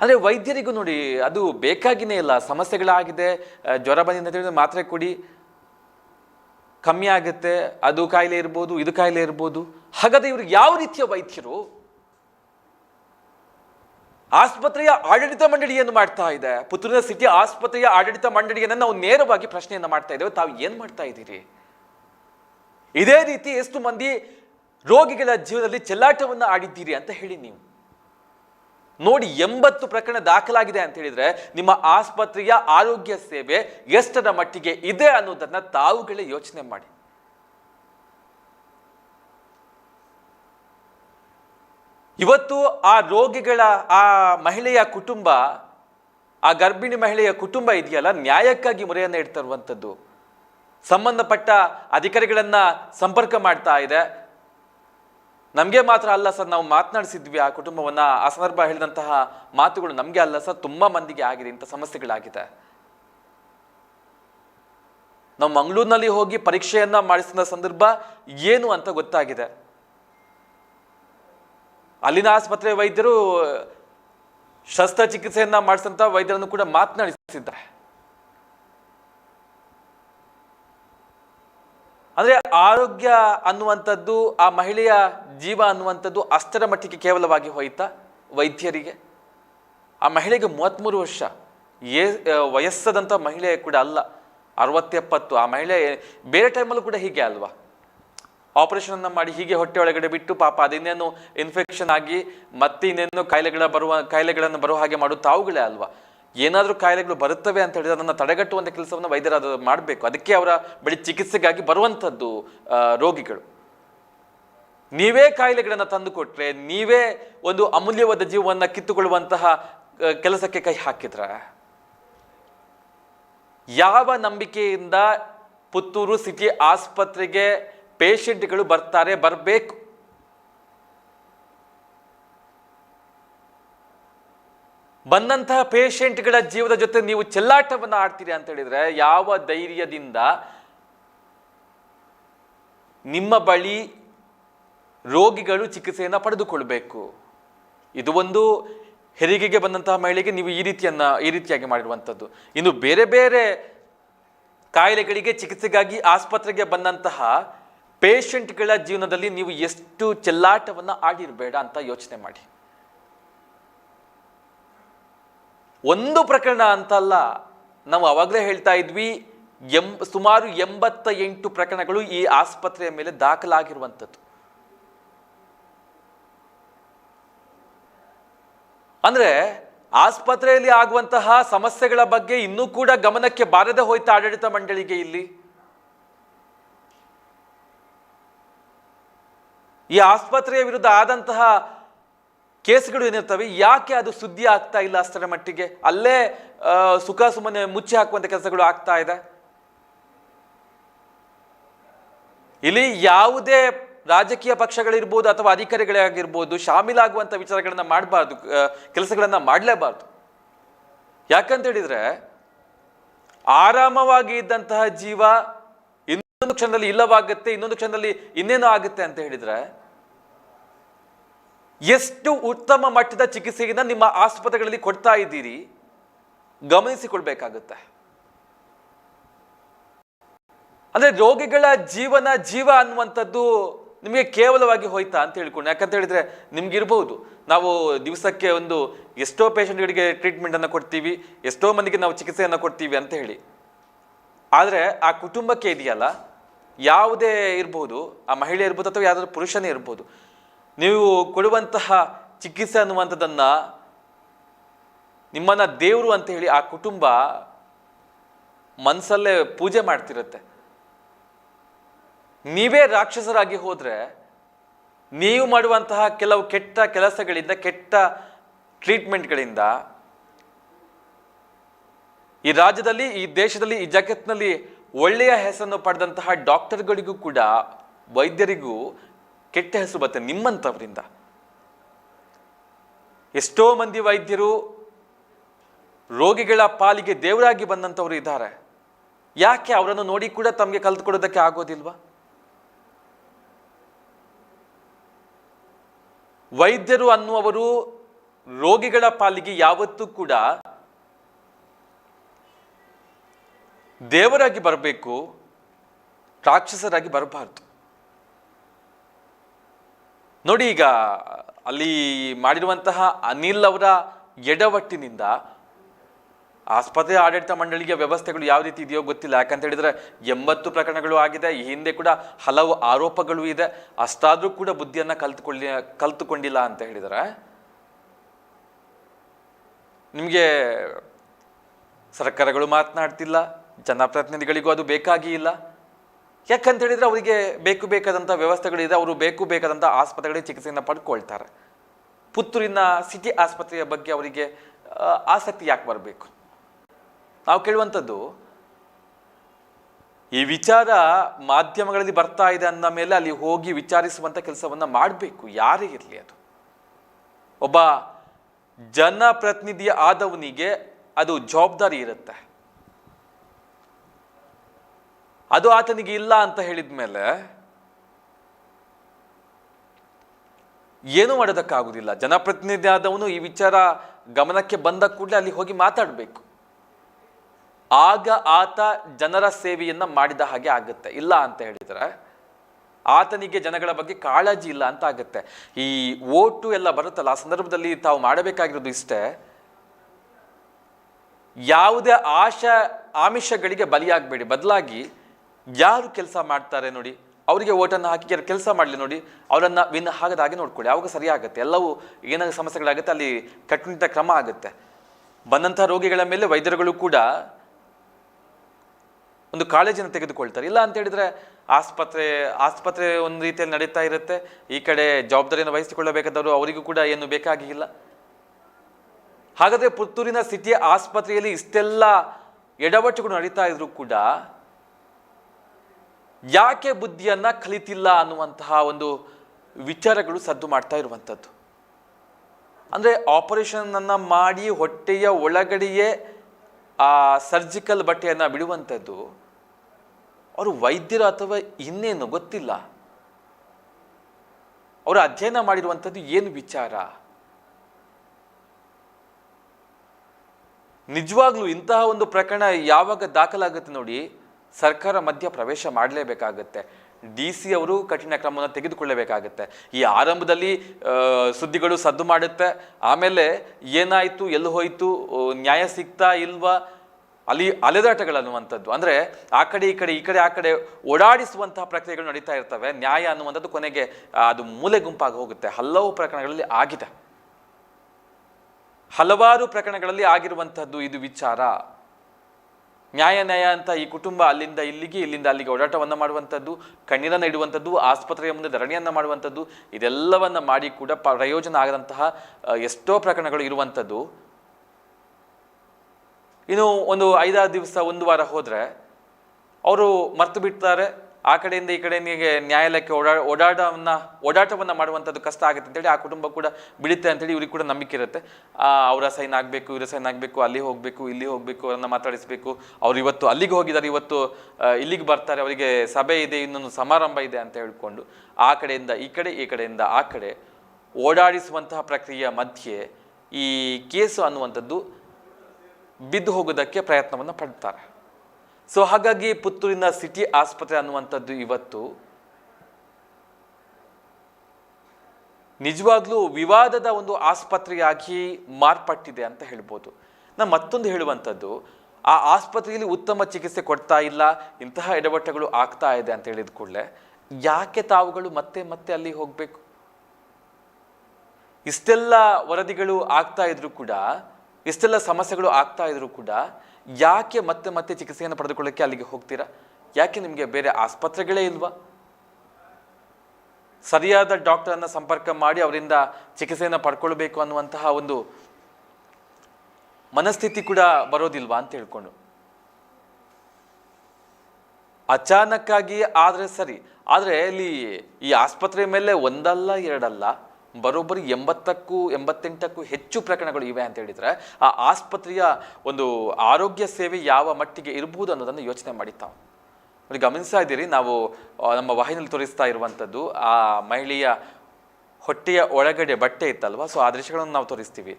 Speaker 1: ಅಂದರೆ ವೈದ್ಯರಿಗೂ ನೋಡಿ, ಅದು ಬೇಕಾಗಿನೇ ಇಲ್ಲ. ಸಮಸ್ಯೆಗಳಾಗಿದೆ ಜ್ವರ ಬಂದಿದೆ ಅಂತ ಮಾತ್ರೆ ಕೊಡಿ. ಕಮ್ಮಿ ಆಗುತ್ತೆ, ಅದು ಕಾಯಿಲೆ ಇರ್ಬೋದು, ಇದು ಕಾಯಿಲೆ ಇರ್ಬೋದು. ಹಾಗಾದ್ರೆ ಇವ್ರಿಗೆ ಯಾವ ರೀತಿಯ ವೈದ್ಯರು? ಆಸ್ಪತ್ರೆಯ ಆಡಳಿತ ಮಂಡಳಿ ಏನು ಮಾಡ್ತಾ ಇದೆ. ಪುತ್ತೂರಿನ ಸಿಟಿ ಆಸ್ಪತ್ರೆಯ ಆಡಳಿತ ಮಂಡಳಿಯನ್ನು ನಾವು ನೇರವಾಗಿ ಪ್ರಶ್ನೆಯನ್ನು ಮಾಡ್ತಾ ಇದ್ದೇವೆ. ತಾವು ಏನು ಮಾಡ್ತಾ ಇದ್ದೀರಿ? ಇದೇ ರೀತಿ ಎಷ್ಟು ಮಂದಿ ರೋಗಿಗಳ ಜೀವನದಲ್ಲಿ ಚೆಲ್ಲಾಟವನ್ನು ಆಡಿದ್ದೀರಿ ಅಂತ ಹೇಳಿ ನೀವು. ನೋಡಿ ಎಂಬತ್ತು ಪ್ರಕರಣ ದಾಖಲಾಗಿದೆ ಅಂತ ಹೇಳಿದ್ರೆ ನಿಮ್ಮ ಆಸ್ಪತ್ರೆಯ ಆರೋಗ್ಯ ಸೇವೆ ಎಷ್ಟರ ಮಟ್ಟಿಗೆ ಇದೆ ಅನ್ನೋದನ್ನ ತಾವುಗಳೇ ಯೋಚನೆ ಮಾಡಿ. ಇವತ್ತು ಆ ರೋಗಿಗಳ, ಆ ಮಹಿಳೆಯ ಕುಟುಂಬ, ಆ ಗರ್ಭಿಣಿ ಮಹಿಳೆಯ ಕುಟುಂಬ ಇದೆಯಲ್ಲ, ನ್ಯಾಯಕ್ಕಾಗಿ ಮೊರೆಯನ್ನು ಇಡ್ತಾ ಇರುವಂಥದ್ದು ಸಂಬಂಧಪಟ್ಟ ಅಧಿಕಾರಿಗಳನ್ನ ಸಂಪರ್ಕ ಮಾಡ್ತಾ ಇದೆ. ನಮಗೆ ಮಾತ್ರ ಅಲ್ಲ ಸರ್, ನಾವು ಮಾತನಾಡಿಸಿದ್ವಿ ಆ ಕುಟುಂಬವನ್ನ. ಆ ಸಂದರ್ಭ ಹೇಳಿದಂತಹ ಮಾತುಗಳು ನಮಗೆ ಅಲ್ಲ ಸರ್, ತುಂಬಾ ಮಂದಿಗೆ ಆಗಿದೆ, ಇಂಥ ಸಮಸ್ಯೆಗಳಾಗಿದೆ. ನಾವು ಮಂಗಳೂರಿನಲ್ಲಿ ಹೋಗಿ ಪರೀಕ್ಷೆಯನ್ನ ಮಾಡಿಸಿದ ಸಂದರ್ಭ ಏನು ಅಂತ ಗೊತ್ತಾಗಿದೆ. ಅಲ್ಲಿನ ಆಸ್ಪತ್ರೆ ವೈದ್ಯರು ಶಸ್ತ್ರಚಿಕಿತ್ಸೆಯನ್ನ ಮಾಡಿಸಿದಂಥ ವೈದ್ಯರನ್ನು ಕೂಡ ಮಾತನಾಡಿಸಿದ್ದಾರೆ. ಅಂದ್ರೆ ಆರೋಗ್ಯ ಅನ್ನುವಂಥದ್ದು, ಆ ಮಹಿಳೆಯ ಜೀವ ಅನ್ನುವಂಥದ್ದು ಅಷ್ಟರ ಮಟ್ಟಿಗೆ ಕೇವಲವಾಗಿ ಹೋಯ್ತಾ ವೈದ್ಯರಿಗೆ. ಆ ಮಹಿಳೆಗೆ ಮೂವತ್ತ್ಮೂರು ವರ್ಷ. ಏ ವಯಸ್ಸದಂಥ ಮಹಿಳೆ ಕೂಡ ಅಲ್ಲ. ಅರವತ್ತೆಪ್ಪತ್ತು. ಆ ಮಹಿಳೆ ಬೇರೆ ಟೈಮಲ್ಲೂ ಕೂಡ ಹೀಗೆ ಅಲ್ವಾ? ಆಪರೇಷನ್ ಮಾಡಿ ಹೀಗೆ ಹೊಟ್ಟೆ ಒಳಗಡೆ ಬಿಟ್ಟು ಪಾಪ ಅದಿನ್ನೇನು ಇನ್ಫೆಕ್ಷನ್ ಆಗಿ ಮತ್ತೆ ಇನ್ನೇನು ಕಾಯಿಲೆಗಳ ಬರುವ, ಕಾಯಿಲೆಗಳನ್ನು ಬರುವ ಹಾಗೆ ಮಾಡುತ್ತಾವುಗಳೇ ತಾವುಗಳೇ ಅಲ್ವಾ? ಏನಾದರೂ ಕಾಯಿಲೆಗಳು ಬರುತ್ತವೆ ಅಂತ ಹೇಳಿದ್ರೆ ಅದನ್ನು ತಡೆಗಟ್ಟುವಂಥ ಕೆಲಸವನ್ನು ವೈದ್ಯರಾದ ಮಾಡಬೇಕು. ಅದಕ್ಕೆ ಅವರ ಬಳಿ ಚಿಕಿತ್ಸೆಗಾಗಿ ಬರುವಂಥದ್ದು ರೋಗಿಗಳು. ನೀವೇ ಕಾಯಿಲೆಗಳನ್ನು ತಂದು ಕೊಟ್ರೆ ನೀವೇ ಒಂದು ಅಮೂಲ್ಯವಾದ ಜೀವವನ್ನು ಕಿತ್ತುಕೊಳ್ಳುವಂತಹ ಕೆಲಸಕ್ಕೆ ಕೈ ಹಾಕಿದ್ರ, ಯಾವ ನಂಬಿಕೆಯಿಂದ ಪುತ್ತೂರು ಸಿಟಿ ಆಸ್ಪತ್ರೆಗೆ ಪೇಷಂಟ್ಗಳು ಬರ್ತಾರೆ, ಬರಬೇಕು ಬಂದಂತಹ ಪೇಷೆಂಟ್ಗಳ ಜೀವದ ಜೊತೆ ನೀವು ಚೆಲ್ಲಾಟವನ್ನು ಆಡ್ತೀರಿ ಅಂತ ಹೇಳಿದ್ರೆ ಯಾವ ಧೈರ್ಯದಿಂದ ನಿಮ್ಮ ಬಳಿ ರೋಗಿಗಳು ಚಿಕಿತ್ಸೆಯನ್ನು ಪಡೆದುಕೊಳ್ಬೇಕು? ಇದು ಒಂದು ಹೆರಿಗೆಗೆ ಬಂದಂತಹ ಮಹಿಳೆಗೆ ನೀವು ಈ ರೀತಿಯನ್ನ, ಈ ರೀತಿಯಾಗಿ ಮಾಡಿರುವಂಥದ್ದು. ಇನ್ನು ಬೇರೆ ಬೇರೆ ಕಾಯಿಲೆಗಳಿಗೆ ಚಿಕಿತ್ಸೆಗಾಗಿ ಆಸ್ಪತ್ರೆಗೆ ಬಂದಂತಹ ಪೇಷಂಟ್ಗಳ ಜೀವನದಲ್ಲಿ ನೀವು ಎಷ್ಟು ಚೆಲ್ಲಾಟವನ್ನು ಆಡಿರಬೇಡ ಅಂತ ಯೋಚನೆ ಮಾಡಿ. ಒಂದು ಪ್ರಕರಣ ಅಂತಲ್ಲ ನಾವು ಅವಾಗಲೇ ಹೇಳ್ತಾ ಇದ್ವಿ, ಎಂ, ಸುಮಾರು ಎಂಬತ್ತ ಎಂಟು ಪ್ರಕರಣಗಳು ಈ ಆಸ್ಪತ್ರೆಯ ಮೇಲೆ ದಾಖಲಾಗಿರುವಂಥದ್ದು. ಅಂದ್ರೆ ಆಸ್ಪತ್ರೆಯಲ್ಲಿ ಆಗುವಂತಹ ಸಮಸ್ಯೆಗಳ ಬಗ್ಗೆ ಇನ್ನೂ ಕೂಡ ಗಮನಕ್ಕೆ ಬಾರದೆ ಹೋಯ್ತಾ ಆಡಳಿತ ಮಂಡಳಿಗೆ ಇಲ್ಲಿ? ಈ ಆಸ್ಪತ್ರೆಯ ವಿರುದ್ಧ ಆದಂತಹ ಕೇಸ್ಗಳು ಏನಿರ್ತವೆ, ಯಾಕೆ ಅದು ಸುದ್ದಿ ಆಗ್ತಾ ಇಲ್ಲ ಅಷ್ಟರ ಮಟ್ಟಿಗೆ? ಅಲ್ಲೇ ಸುಖ ಸುಮ್ಮನೆ ಮುಚ್ಚಿ ಹಾಕುವಂತ ಕೆಲಸಗಳು ಆಗ್ತಾ ಇದೆ. ಇಲ್ಲಿ ಯಾವುದೇ ರಾಜಕೀಯ ಪಕ್ಷಗಳಿರ್ಬೋದು ಅಥವಾ ಅಧಿಕಾರಿಗಳಾಗಿರ್ಬೋದು ಶಾಮೀಲಾಗುವಂಥ ವಿಚಾರಗಳನ್ನ ಮಾಡಬಾರ್ದು ಕೆಲಸಗಳನ್ನ ಮಾಡಲೇಬಾರ್ದು. ಯಾಕಂತ ಹೇಳಿದ್ರೆ, ಆರಾಮವಾಗಿ ಇದ್ದಂತಹ ಜೀವ ಇನ್ನೊಂದು ಕ್ಷಣದಲ್ಲಿ ಇಲ್ಲವಾಗುತ್ತೆ, ಇನ್ನೊಂದು ಕ್ಷಣದಲ್ಲಿ ಇನ್ನೇನೋ ಆಗುತ್ತೆ ಅಂತ ಹೇಳಿದ್ರೆ ಎಷ್ಟು ಉತ್ತಮ ಮಟ್ಟದ ಚಿಕಿತ್ಸೆಯನ್ನು ನಿಮ್ಮ ಆಸ್ಪತ್ರೆಗಳಲ್ಲಿ ಕೊಡ್ತಾ ಇದ್ದೀರಿ? ಗಮನಿಸಿಕೊಳ್ಬೇಕಾಗುತ್ತೆ. ಅಂದರೆ ರೋಗಿಗಳ ಜೀವನ ಜೀವ ಅನ್ನುವಂಥದ್ದು ನಿಮಗೆ ಕೇವಲವಾಗಿ ಹೋಯ್ತಾ ಅಂತ ಹೇಳ್ಕೊಂಡು, ಯಾಕಂತ ಹೇಳಿದ್ರೆ ನಿಮಗಿರ್ಬೋದು. ನಾವು ದಿವಸಕ್ಕೆ ಒಂದು ಎಷ್ಟೋ ಪೇಷಂಟ್ಗಳಿಗೆ ಟ್ರೀಟ್ಮೆಂಟನ್ನು ಕೊಡ್ತೀವಿ, ಎಷ್ಟೋ ಮಂದಿಗೆ ನಾವು ಚಿಕಿತ್ಸೆಯನ್ನು ಕೊಡ್ತೀವಿ ಅಂತ ಹೇಳಿ. ಆದರೆ ಆ ಕುಟುಂಬಕ್ಕೆ ಇದೆಯಲ್ಲ? ಯಾವುದೇ ಇರ್ಬೋದು, ಆ ಮಹಿಳೆ ಇರ್ಬೋದು ಅಥವಾ ಯಾವ್ದಾದ್ರು ಪುರುಷನೇ ಇರ್ಬೋದು ನೀವು ಕೊಡುವಂತಹ ಚಿಕಿತ್ಸೆ ಅನ್ನುವಂಥದ್ದನ್ನು ನಿಮ್ಮನ್ನ ದೇವರು ಅಂತ ಹೇಳಿ ಆ ಕುಟುಂಬ ಮನಸ್ಸಲ್ಲೇ ಪೂಜೆ ಮಾಡ್ತಿರುತ್ತೆ. ನೀವೇ ರಾಕ್ಷಸರಾಗಿ ಹೋದರೆ ನೀವು ಮಾಡುವಂತಹ ಕೆಲವು ಕೆಟ್ಟ ಕೆಲಸಗಳಿಂದ, ಕೆಟ್ಟ ಟ್ರೀಟ್ಮೆಂಟ್ಗಳಿಂದ ಈ ರಾಜ್ಯದಲ್ಲಿ, ಈ ದೇಶದಲ್ಲಿ, ಈ ಜಗತ್ತಿನಲ್ಲಿ ಒಳ್ಳೆಯ ಹೆಸರನ್ನು ಪಡೆದಂತಹ ಡಾಕ್ಟರ್ಗಳಿಗೂ ಕೂಡ, ವೈದ್ಯರಿಗೂ ಕೆಟ್ಟ ಹೆಸರು ಬರುತ್ತೆ ನಿಮ್ಮಂಥವರಿಂದ. ಎಷ್ಟೋ ಮಂದಿ ವೈದ್ಯರು ರೋಗಿಗಳ ಪಾಲಿಗೆ ದೇವರಾಗಿ ಬಂದಂಥವರು ಇದ್ದಾರೆ. ಯಾಕೆ ಅವರನ್ನು ನೋಡಿ ಕೂಡ ತಮಗೆ ಕಲ್ತ್ಕೊಡೋದಕ್ಕೆ ಆಗೋದಿಲ್ವಾ? ವೈದ್ಯರು ಅನ್ನುವರು ರೋಗಿಗಳ ಪಾಲಿಗೆ ಯಾವತ್ತೂ ಕೂಡ ದೇವರಾಗಿ ಬರಬೇಕು, ರಾಕ್ಷಸರಾಗಿ ಬರಬಾರ್ದು. ನೋಡಿ ಈಗ ಅಲ್ಲಿ ಮಾಡಿರುವಂತಹ ಅನಿಲ್ ಅವರ ಎಡವಟ್ಟಿನಿಂದ ಆಸ್ಪತ್ರೆ ಆಡಳಿತ ಮಂಡಳಿಯ ವ್ಯವಸ್ಥೆಗಳು ಯಾವ ರೀತಿ ಇದೆಯೋ ಗೊತ್ತಿಲ್ಲ. ಯಾಕಂತ ಹೇಳಿದ್ರೆ ಎಂಬತ್ತು ಪ್ರಕರಣಗಳು ಆಗಿದೆ. ಈ ಹಿಂದೆ ಕೂಡ ಹಲವು ಆರೋಪಗಳು ಇದೆ. ಅಷ್ಟಾದರೂ ಕೂಡ ಬುದ್ಧಿಯನ್ನು ಕಲ್ತುಕೊಳ್ಳಿ, ಕಲ್ತುಕೊಂಡಿಲ್ಲ ಅಂತ ಹೇಳಿದರೆ ನಿಮಗೆ ಸರ್ಕಾರಗಳು ಮಾತನಾಡ್ತಿಲ್ಲ, ಜನಪ್ರತಿನಿಧಿಗಳಿಗೂ ಅದು ಬೇಕಾಗಿ ಇಲ್ಲ ಯಾಕಂತ ಹೇಳಿದ್ರೆ ಅವರಿಗೆ ಬೇಕು ಬೇಕಾದಂಥ ವ್ಯವಸ್ಥೆಗಳಿದೆ, ಅವರು ಬೇಕು ಬೇಕಾದಂಥ ಆಸ್ಪತ್ರೆಗಳಿಗೆ ಚಿಕಿತ್ಸೆಯನ್ನು ಪಡ್ಕೊಳ್ತಾರೆ. ಪುತ್ತೂರಿನ ಸಿಟಿ ಆಸ್ಪತ್ರೆಯ ಬಗ್ಗೆ ಅವರಿಗೆ ಆಸಕ್ತಿ ಯಾಕೆ ಬರಬೇಕು? ನಾವು ಕೇಳುವಂಥದ್ದು, ಈ ವಿಚಾರ ಮಾಧ್ಯಮಗಳಲ್ಲಿ ಬರ್ತಾ ಇದೆ ಅಂದ ಮೇಲೆ ಅಲ್ಲಿ ಹೋಗಿ ವಿಚಾರಿಸುವಂಥ ಕೆಲಸವನ್ನು ಮಾಡಬೇಕು, ಯಾರೇ ಇರಲಿ ಅದು. ಒಬ್ಬ ಜನಪ್ರತಿನಿಧಿ ಆದವನಿಗೆ ಅದು ಜವಾಬ್ದಾರಿ ಇರುತ್ತೆ. ಅದು ಆತನಿಗೆ ಇಲ್ಲ ಅಂತ ಹೇಳಿದ ಮೇಲೆ ಏನು ಮಾಡೋದಕ್ಕಾಗುದಿಲ್ಲ. ಜನಪ್ರತಿನಿಧಿ ಆದವನು ಈ ವಿಚಾರ ಗಮನಕ್ಕೆ ಬಂದ ಕೂಡಲೇ ಅಲ್ಲಿ ಹೋಗಿ ಮಾತಾಡಬೇಕು. ಆಗ ಆತ ಜನರ ಸೇವೆಯನ್ನ ಮಾಡಿದ ಹಾಗೆ ಆಗುತ್ತೆ. ಇಲ್ಲ ಅಂತ ಹೇಳಿದ್ರೆ ಆತನಿಗೆ ಜನಗಳ ಬಗ್ಗೆ ಕಾಳಜಿ ಇಲ್ಲ ಅಂತ ಆಗುತ್ತೆ. ಈ ಓಟು ಎಲ್ಲ ಬರುತ್ತಲ್ಲ, ಆ ಸಂದರ್ಭದಲ್ಲಿ ತಾವು ಮಾಡಬೇಕಾಗಿರೋದು ಇಷ್ಟೇ, ಯಾವುದೇ ಆಶಾ ಆಮಿಷಗಳಿಗೆ ಬಲಿಯಾಗಬೇಡಿ. ಬದಲಾಗಿ ಯಾರು ಕೆಲಸ ಮಾಡ್ತಾರೆ ನೋಡಿ, ಅವರಿಗೆ ಓಟನ್ನು ಹಾಕಿ ಕೆಲಸ ಮಾಡಲಿ ನೋಡಿ, ಅವರನ್ನು ವಿನ್ ಆಗದ ಹಾಗೆ ನೋಡ್ಕೊಳ್ಳಿ. ಅವಾಗ ಸರಿ ಆಗುತ್ತೆ ಎಲ್ಲವೂ ಏನಾದ್ರು ಸಮಸ್ಯೆಗಳಾಗುತ್ತೆ, ಅಲ್ಲಿ ಕಟ್ಟುನಿಟ್ಟ ಕ್ರಮ ಆಗುತ್ತೆ. ಬಂದಂಥ ರೋಗಿಗಳ ಮೇಲೆ ವೈದ್ಯರುಗಳು ಕೂಡ ಒಂದು ಕಾಳಜಿಯನ್ನು ತೆಗೆದುಕೊಳ್ತಾರೆ. ಇಲ್ಲ ಅಂತ ಹೇಳಿದ್ರೆ ಆಸ್ಪತ್ರೆ ಆಸ್ಪತ್ರೆ ಒಂದು ರೀತಿಯಲ್ಲಿ ನಡೀತಾ ಇರುತ್ತೆ. ಈ ಕಡೆ ಜವಾಬ್ದಾರಿಯನ್ನು ವಹಿಸಿಕೊಳ್ಳಬೇಕಾದವರು ಅವರಿಗೂ ಕೂಡ ಏನು ಬೇಕಾಗಿಲ್ಲ. ಹಾಗಾದರೆ ಪುತ್ತೂರಿನ ಸಿಟಿಯ ಆಸ್ಪತ್ರೆಯಲ್ಲಿ ಇಷ್ಟೆಲ್ಲ ಎಡವಟ್ಟುಗಳು ನಡೀತಾ ಇದ್ರೂ ಕೂಡ ಯಾಕೆ ಬುದ್ಧಿಯನ್ನು ಕಲಿತಿಲ್ಲ ಅನ್ನುವಂತಹ ಒಂದು ವಿಚಾರಗಳು ಸದ್ದು ಮಾಡ್ತಾ ಇರುವಂಥದ್ದು. ಅಂದರೆ ಆಪರೇಷನನ್ನು ಮಾಡಿ ಹೊಟ್ಟೆಯ ಒಳಗಡೆಯೇ ಆ ಸರ್ಜಿಕಲ್ ಬಟ್ಟೆಯನ್ನು ಬಿಡುವಂಥದ್ದು, ಅವರು ವೈದ್ಯರು ಅಥವಾ ಇನ್ನೇನು ಗೊತ್ತಿಲ್ಲ. ಅವರು ಅಧ್ಯಯನ ಮಾಡಿರುವಂಥದ್ದು ಏನು ವಿಚಾರ? ನಿಜವಾಗ್ಲೂ ಇಂತಹ ಒಂದು ಪ್ರಕರಣ ಯಾವಾಗ ದಾಖಲಾಗುತ್ತೆ ನೋಡಿ ಸರ್ಕಾರ ಮಧ್ಯ ಪ್ರವೇಶ ಮಾಡಲೇಬೇಕಾಗತ್ತೆ. ಡಿ ಸಿ ಅವರು ಕಠಿಣ ಕ್ರಮವನ್ನು ತೆಗೆದುಕೊಳ್ಳಬೇಕಾಗುತ್ತೆ. ಈ ಆರಂಭದಲ್ಲಿ ಸುದ್ದಿಗಳು ಸದ್ದು ಮಾಡುತ್ತೆ. ಆಮೇಲೆ ಏನಾಯಿತು, ಎಲ್ಲಿ ಹೋಯಿತು ನ್ಯಾಯ ಸಿಗ್ತಾ ಇಲ್ವಾ, ಅಲ್ಲಿ ಅಲೆದಾಟಗಳನ್ನುವಂಥದ್ದು ಅಂದರೆ ಆ ಕಡೆ ಈ ಕಡೆ ಈ ಕಡೆ ಆ ಕಡೆ ಓಡಾಡಿಸುವಂತಹ ಪ್ರಕ್ರಿಯೆಗಳು ನಡೀತಾ ಇರ್ತವೆ. ನ್ಯಾಯ ಅನ್ನುವಂಥದ್ದು ಕೊನೆಗೆ ಅದು ಮೂಲೆ ಗುಂಪಾಗಿ ಹೋಗುತ್ತೆ. ಹಲವು ಪ್ರಕರಣಗಳಲ್ಲಿ ಆಗಿದೆ. ಹಲವಾರು ಪ್ರಕರಣಗಳಲ್ಲಿ ಆಗಿರುವಂಥದ್ದು ಇದು ವಿಚಾರ. ನ್ಯಾಯ ನ್ಯಾಯ ಅಂತ ಈ ಕುಟುಂಬ ಅಲ್ಲಿಂದ ಇಲ್ಲಿಗೆ, ಇಲ್ಲಿಂದ ಅಲ್ಲಿಗೆ ಓಡಾಟವನ್ನು ಮಾಡುವಂಥದ್ದು, ಕಣ್ಣೀರನ್ನು ಇಡುವಂಥದ್ದು, ಆಸ್ಪತ್ರೆಯ ಮುಂದೆ ಧರಣಿಯನ್ನು ಮಾಡುವಂಥದ್ದು, ಇದೆಲ್ಲವನ್ನು ಮಾಡಿ ಕೂಡ ಪ್ರಯೋಜನ ಆಗದಂತಹ ಎಷ್ಟೋ ಪ್ರಕರಣಗಳು ಇರುವಂಥದ್ದು. ಇನ್ನು ಒಂದು ಐದಾರು ದಿವಸ, ಒಂದು ವಾರ ಹೋದರೆ, ಅವರು ಮರ್ತು ಬಿಡ್ತಾರೆ. ಆ ಕಡೆಯಿಂದ ಈ ಕಡೆ ನ್ಯಾಯಾಲಯಕ್ಕೆ ಓಡಾ, ಓಡಾಟವನ್ನು ಓಡಾಟವನ್ನು ಮಾಡುವಂಥದ್ದು ಕಷ್ಟ ಆಗುತ್ತೆ ಅಂತೇಳಿ ಆ ಕುಟುಂಬ ಕೂಡ ಬಿಡುತ್ತೆ ಅಂತೇಳಿ ಇವ್ರಿಗೆ ಕೂಡ ನಂಬಿಕೆ ಇರುತ್ತೆ. ಅವರ ಸೈನ್ ಆಗಬೇಕು, ಇವರ ಸೈನ್ ಆಗಬೇಕು, ಅಲ್ಲಿ ಹೋಗಬೇಕು, ಇಲ್ಲಿ ಹೋಗಬೇಕು, ಅವರನ್ನು ಮಾತಾಡಿಸ್ಬೇಕು. ಅವ್ರು ಇವತ್ತು ಅಲ್ಲಿಗೆ ಹೋಗಿದ್ದಾರೆ, ಇವತ್ತು ಇಲ್ಲಿಗೆ ಬರ್ತಾರೆ, ಅವರಿಗೆ ಸಭೆ ಇದೆ, ಇನ್ನೊಂದು ಸಮಾರಂಭ ಇದೆ ಅಂತ ಹೇಳಿಕೊಂಡು ಆ ಕಡೆಯಿಂದ, ಈ ಕಡೆ, ಈ ಕಡೆಯಿಂದ, ಆ ಕಡೆ ಓಡಾಡಿಸುವಂತಹ ಪ್ರಕ್ರಿಯೆಯ ಮಧ್ಯೆ ಈ ಕೇಸು ಅನ್ನುವಂಥದ್ದು ಬಿದ್ದು ಹೋಗೋದಕ್ಕೆ ಪ್ರಯತ್ನವನ್ನು ಪಡ್ತಾರೆ. ಸೊ ಹಾಗಾಗಿ ಪುತ್ತೂರಿನ ಸಿಟಿ ಆಸ್ಪತ್ರೆ ಅನ್ನುವಂಥದ್ದು ಇವತ್ತು ನಿಜವಾಗ್ಲೂ ವಿವಾದದ ಒಂದು ಆಸ್ಪತ್ರೆಯಾಗಿ ಮಾರ್ಪಟ್ಟಿದೆ ಅಂತ ಹೇಳ್ಬೋದು. ನಾನು ಮತ್ತೊಂದು ಹೇಳುವಂಥದ್ದು, ಆ ಆಸ್ಪತ್ರೆಯಲ್ಲಿ ಉತ್ತಮ ಚಿಕಿತ್ಸೆ ಕೊಡ್ತಾ ಇಲ್ಲ, ಇಂತಹ ಎಡವಟ್ಟಗಳು ಆಗ್ತಾ ಇದೆ ಅಂತ ಹೇಳಿದ ಕೂಡಲೇ ಯಾಕೆ ತಾವುಗಳು ಮತ್ತೆ ಮತ್ತೆ ಅಲ್ಲಿ ಹೋಗಬೇಕು? ಇಷ್ಟೆಲ್ಲ ವರದಿಗಳು ಆಗ್ತಾ ಇದ್ರು ಕೂಡ, ಇಷ್ಟೆಲ್ಲ ಸಮಸ್ಯೆಗಳು ಆಗ್ತಾ ಇದ್ರು ಕೂಡ ಯಾಕೆ ಮತ್ತೆ ಮತ್ತೆ ಚಿಕಿತ್ಸೆಯನ್ನು ಪಡೆದುಕೊಳ್ಳಕ್ಕೆ ಅಲ್ಲಿಗೆ ಹೋಗ್ತೀರಾ? ಯಾಕೆ ನಿಮಗೆ ಬೇರೆ ಆಸ್ಪತ್ರೆಗಳೇ ಇಲ್ವಾ? ಸರಿಯಾದ ಡಾಕ್ಟರನ್ನು ಸಂಪರ್ಕ ಮಾಡಿ ಅವರಿಂದ ಚಿಕಿತ್ಸೆಯನ್ನು ಪಡ್ಕೊಳ್ಬೇಕು ಅನ್ನುವಂತಹ ಒಂದು ಮನಸ್ಥಿತಿ ಕೂಡ ಬರೋದಿಲ್ವಾ ಅಂತ ಹೇಳ್ಕೊಂಡು. ಅಚಾನಕ್ಕಾಗಿ ಆದರೆ ಸರಿ, ಆದರೆ ಇಲ್ಲಿ ಈ ಆಸ್ಪತ್ರೆ ಮೇಲೆ ಒಂದಲ್ಲ ಎರಡಲ್ಲ ಬರೋಬ್ಬರಿ ಎಂಬತ್ತಕ್ಕೂ, ಎಂಬತ್ತೆಂಟಕ್ಕೂ ಹೆಚ್ಚು ಪ್ರಕರಣಗಳು ಇವೆ ಅಂತ ಹೇಳಿದರೆ ಆ ಆಸ್ಪತ್ರೆಯ ಒಂದು ಆರೋಗ್ಯ ಸೇವೆ ಯಾವ ಮಟ್ಟಿಗೆ ಇರಬಹುದು ಅನ್ನೋದನ್ನು ಯೋಚನೆ ಮಾಡಿ ತಾವು ಗಮನಿಸ್ತಾ ಇದ್ದೀರಿ, ನಾವು ನಮ್ಮ ವಾಹಿನಿಯಲ್ಲಿ ತೋರಿಸ್ತಾ ಇರುವಂಥದ್ದು, ಆ ಮಹಿಳೆಯ ಹೊಟ್ಟೆಯ ಒಳಗಡೆ ಬಟ್ಟೆ ಇತ್ತಲ್ವಾ? ಸೊ ಆ ದೃಶ್ಯಗಳನ್ನು ನಾವು ತೋರಿಸ್ತೀವಿ.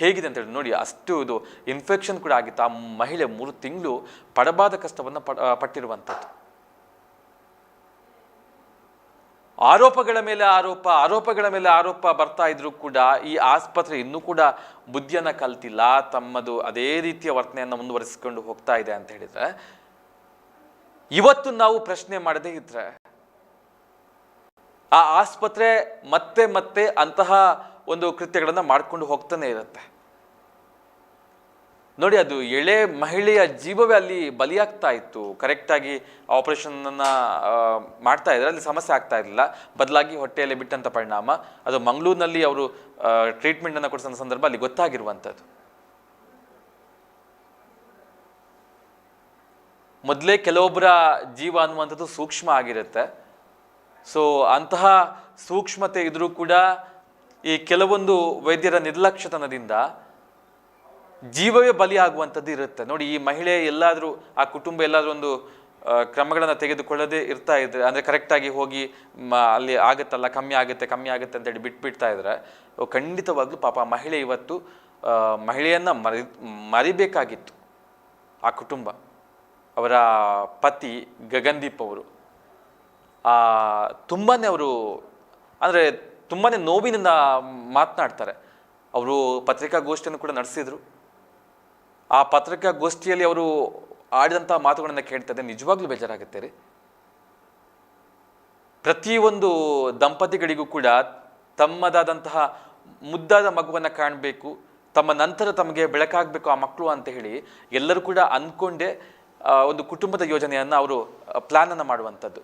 Speaker 1: ಹೇಗಿದೆ ಅಂತ ಹೇಳಿ ನೋಡಿ, ಅಷ್ಟು ಇದು ಇನ್ಫೆಕ್ಷನ್ ಕೂಡ ಆಗಿತ್ತು. ಆ ಮಹಿಳೆ ಮೂರು ತಿಂಗಳು ಪಡಬಾದ ಕಷ್ಟವನ್ನು ಪಟ್ಟಿರುವಂಥದ್ದು. ಆರೋಪಗಳ ಮೇಲೆ ಆರೋಪ, ಆರೋಪಗಳ ಮೇಲೆ ಆರೋಪ ಬರ್ತಾ ಇದ್ರು ಕೂಡ ಈ ಆಸ್ಪತ್ರೆ ಇನ್ನೂ ಕೂಡ ಬುದ್ಧಿಯನ್ನು ಕಲ್ತಿಲ್ಲ. ತಮ್ಮದು ಅದೇ ರೀತಿಯ ವರ್ತನೆಯನ್ನು ಮುಂದುವರಿಸಿಕೊಂಡು ಹೋಗ್ತಾ ಇದೆ ಅಂತ ಹೇಳಿದ್ರೆ, ಇವತ್ತು ನಾವು ಪ್ರಶ್ನೆ ಮಾಡದೇ ಇದ್ರೆ, ಆ ಆಸ್ಪತ್ರೆ ಮತ್ತೆ ಮತ್ತೆ ಅಂತಹ ಒಂದು ಕೃತ್ಯಗಳನ್ನು ಮಾಡ್ಕೊಂಡು ಹೋಗ್ತಾನೆ ಇರುತ್ತೆ. ನೋಡಿ, ಅದು ಎಳೆ ಮಹಿಳೆಯ ಜೀವವೇ ಅಲ್ಲಿ ಬಲಿಯಾಗ್ತಾ ಇತ್ತು. ಕರೆಕ್ಟಾಗಿ ಆಪರೇಷನ್ ಅನ್ನ ಮಾಡ್ತಾ ಇದ್ರೆ ಅಲ್ಲಿ ಸಮಸ್ಯೆ ಆಗ್ತಾ ಇರಲಿಲ್ಲ. ಬದಲಾಗಿ ಹೊಟ್ಟೆಯಲ್ಲಿ ಬಿಟ್ಟಂತ ಪರಿಣಾಮ. ಅದು ಮಂಗಳೂರಿನಲ್ಲಿ ಅವರು ಟ್ರೀಟ್ಮೆಂಟ್ ಅನ್ನ ಕೊಡಿಸೋ ಸಂದರ್ಭ ಅಲ್ಲಿ ಗೊತ್ತಾಗಿರುವಂಥದ್ದು. ಮೊದಲೇ ಕೆಲವೊಬ್ಬರ ಜೀವ ಅನ್ನುವಂಥದ್ದು ಸೂಕ್ಷ್ಮ ಆಗಿರುತ್ತೆ. ಸೊ ಅಂತಹ ಸೂಕ್ಷ್ಮತೆ ಇದ್ರೂ ಕೂಡ ಈ ಕೆಲವೊಂದು ವೈದ್ಯರ ನಿರ್ಲಕ್ಷ್ಯತನದಿಂದ ಜೀವವೇ ಬಲಿಯಾಗುವಂಥದ್ದು ಇರುತ್ತೆ. ನೋಡಿ, ಈ ಮಹಿಳೆ ಎಲ್ಲಾದರೂ, ಆ ಕುಟುಂಬ ಎಲ್ಲಾದರೂ ಒಂದು ಕ್ರಮಗಳನ್ನು ತೆಗೆದುಕೊಳ್ಳದೆ ಇರ್ತಾ ಇದ್ರೆ, ಅಂದರೆ ಕರೆಕ್ಟಾಗಿ ಹೋಗಿ ಅಲ್ಲಿ ಆಗುತ್ತಲ್ಲ, ಕಮ್ಮಿ ಆಗುತ್ತೆ ಕಮ್ಮಿ ಆಗುತ್ತೆ ಅಂತೇಳಿ ಬಿಟ್ಬಿಡ್ತಾ ಇದ್ರೆ ಖಂಡಿತವಾಗಲೂ ಪಾಪ ಮಹಿಳೆ ಇವತ್ತು ಮಹಿಳೆಯನ್ನು ಮರಿ, ಮರಿಬೇಕಾಗಿತ್ತು. ಆ ಕುಟುಂಬ, ಅವರ ಪತಿ ಗಗನ್ದೀಪ್ ಅವರು. ತುಂಬಾ ಅವರು, ಅಂದರೆ ತುಂಬಾ ನೋವಿನಿಂದ ಮಾತನಾಡ್ತಾರೆ. ಅವರು ಪತ್ರಿಕಾಗೋಷ್ಠಿಯನ್ನು ಕೂಡ ನಡೆಸಿದ್ರು. ಆ ಪತ್ರಿಕಾಗೋಷ್ಠಿಯಲ್ಲಿ ಅವರು ಆಡಿದಂಥ ಮಾತುಗಳನ್ನು ಕೇಳ್ತದೆ ನಿಜವಾಗ್ಲೂ ಬೇಜಾರಾಗುತ್ತೆ ರೀ. ಪ್ರತಿಯೊಂದು ದಂಪತಿಗಳಿಗೂ ಕೂಡ ತಮ್ಮದಾದಂತಹ ಮುದ್ದಾದ ಮಗುವನ್ನು ಕಾಣಬೇಕು, ತಮ್ಮ ನಂತರ ತಮಗೆ ಬೆಳಕಾಗಬೇಕು ಆ ಮಕ್ಕಳು ಅಂತ ಹೇಳಿ ಎಲ್ಲರೂ ಕೂಡ ಅಂದ್ಕೊಂಡೇ ಒಂದು ಕುಟುಂಬದ ಯೋಜನೆಯನ್ನು ಅವರು ಪ್ಲ್ಯಾನನ್ನು ಮಾಡುವಂಥದ್ದು.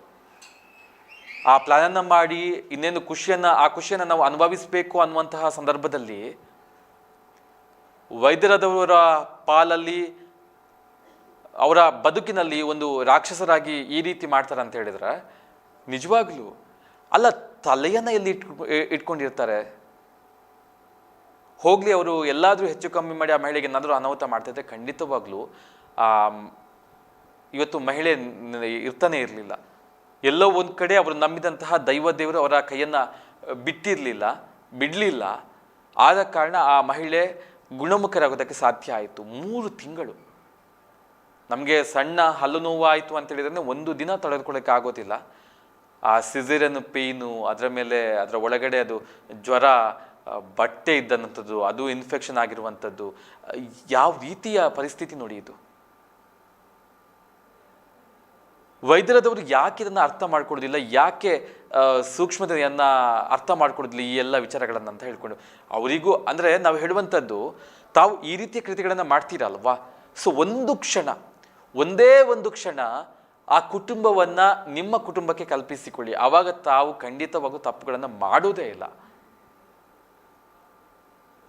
Speaker 1: ಆ ಪ್ಲಾನನ್ನು ಮಾಡಿ ಇನ್ನೇನು ಖುಷಿಯನ್ನು, ಆ ಖುಷಿಯನ್ನು ನಾವು ಅನುಭವಿಸಬೇಕು ಅನ್ನುವಂತಹ ಸಂದರ್ಭದಲ್ಲಿ ವೈದ್ಯರದವರ ಪಾಲಲ್ಲಿ, ಅವರ ಬದುಕಿನಲ್ಲಿ ಒಂದು ರಾಕ್ಷಸರಾಗಿ ಈ ರೀತಿ ಮಾಡ್ತಾರೆ ಅಂತ ಹೇಳಿದ್ರೆ, ನಿಜವಾಗ್ಲೂ ಅಲ್ಲ ತಲೆಯನ್ನು ಎಲ್ಲಿ ಇಟ್ಕೊ ಇಟ್ಕೊಂಡಿರ್ತಾರೆ? ಹೋಗಲಿ ಅವರು ಎಲ್ಲಾದರೂ ಹೆಚ್ಚು ಕಮ್ಮಿ ಮಾಡಿ ಆ ಮಹಿಳೆಗೆ ಏನಾದರೂ ಅನಾಹುತ ಮಾಡ್ತಿದ್ರೆ ಖಂಡಿತವಾಗ್ಲೂ ಇವತ್ತು ಮಹಿಳೆ ಇರ್ತಾನೆ ಇರಲಿಲ್ಲ. ಎಲ್ಲೋ ಒಂದು ಕಡೆ ಅವರು ನಂಬಿದಂತಹ ದೈವ ದೇವರು ಅವರ ಕೈಯನ್ನು ಬಿಟ್ಟಿರಲಿಲ್ಲ, ಬಿಡಲಿಲ್ಲ. ಆದ ಕಾರಣ ಆ ಮಹಿಳೆ ಗುಣಮುಖರಾಗೋದಕ್ಕೆ ಸಾಧ್ಯ ಆಯಿತು. ಮೂರು ತಿಂಗಳು. ನಮಗೆ ಸಣ್ಣ ಹಲ್ಲು ನೋವಾಯಿತು ಅಂತ ಹೇಳಿದ್ರೆ ಒಂದು ದಿನ ತಡೆದುಕೊಳ್ಳೋಕೆ ಆಗೋದಿಲ್ಲ. ಆ ಸಿಸಿರನ್ ಪೇಯ್ನು, ಅದರ ಮೇಲೆ, ಅದರ ಒಳಗಡೆ ಅದು ಜ್ವರ ಬಟ್ಟೆ ಇದ್ದಂಥದ್ದು, ಅದು ಇನ್ಫೆಕ್ಷನ್ ಆಗಿರುವಂಥದ್ದು ಯಾವ ರೀತಿಯ ಪರಿಸ್ಥಿತಿ ನೋಡಿ ಇದು? ವೈದ್ಯರದವರು ಯಾಕೆ ಇದನ್ನು ಅರ್ಥ ಮಾಡ್ಕೊಡೋದಿಲ್ಲ? ಯಾಕೆ ಸೂಕ್ಷ್ಮತೆಯನ್ನು ಅರ್ಥ ಮಾಡ್ಕೊಳ್ಳೋದಿಲ್ಲ ಈ ಎಲ್ಲ ವಿಚಾರಗಳನ್ನು ಅಂತ ಹೇಳ್ಕೊಂಡು? ಅವರಿಗೂ, ಅಂದರೆ ನಾವು ಹೇಳುವಂಥದ್ದು, ತಾವು ಈ ರೀತಿಯ ಕೃತಿಗಳನ್ನು ಮಾಡ್ತೀರಲ್ವಾ ಸೊ ಒಂದು ಕ್ಷಣ, ಒಂದೇ ಒಂದು ಕ್ಷಣ ಆ ಕುಟುಂಬವನ್ನು ನಿಮ್ಮ ಕುಟುಂಬಕ್ಕೆ ಕಲ್ಪಿಸಿಕೊಳ್ಳಿ. ಆವಾಗ ತಾವು ಖಂಡಿತವಾಗೂ ತಪ್ಪುಗಳನ್ನು ಮಾಡೋದೇ ಇಲ್ಲ.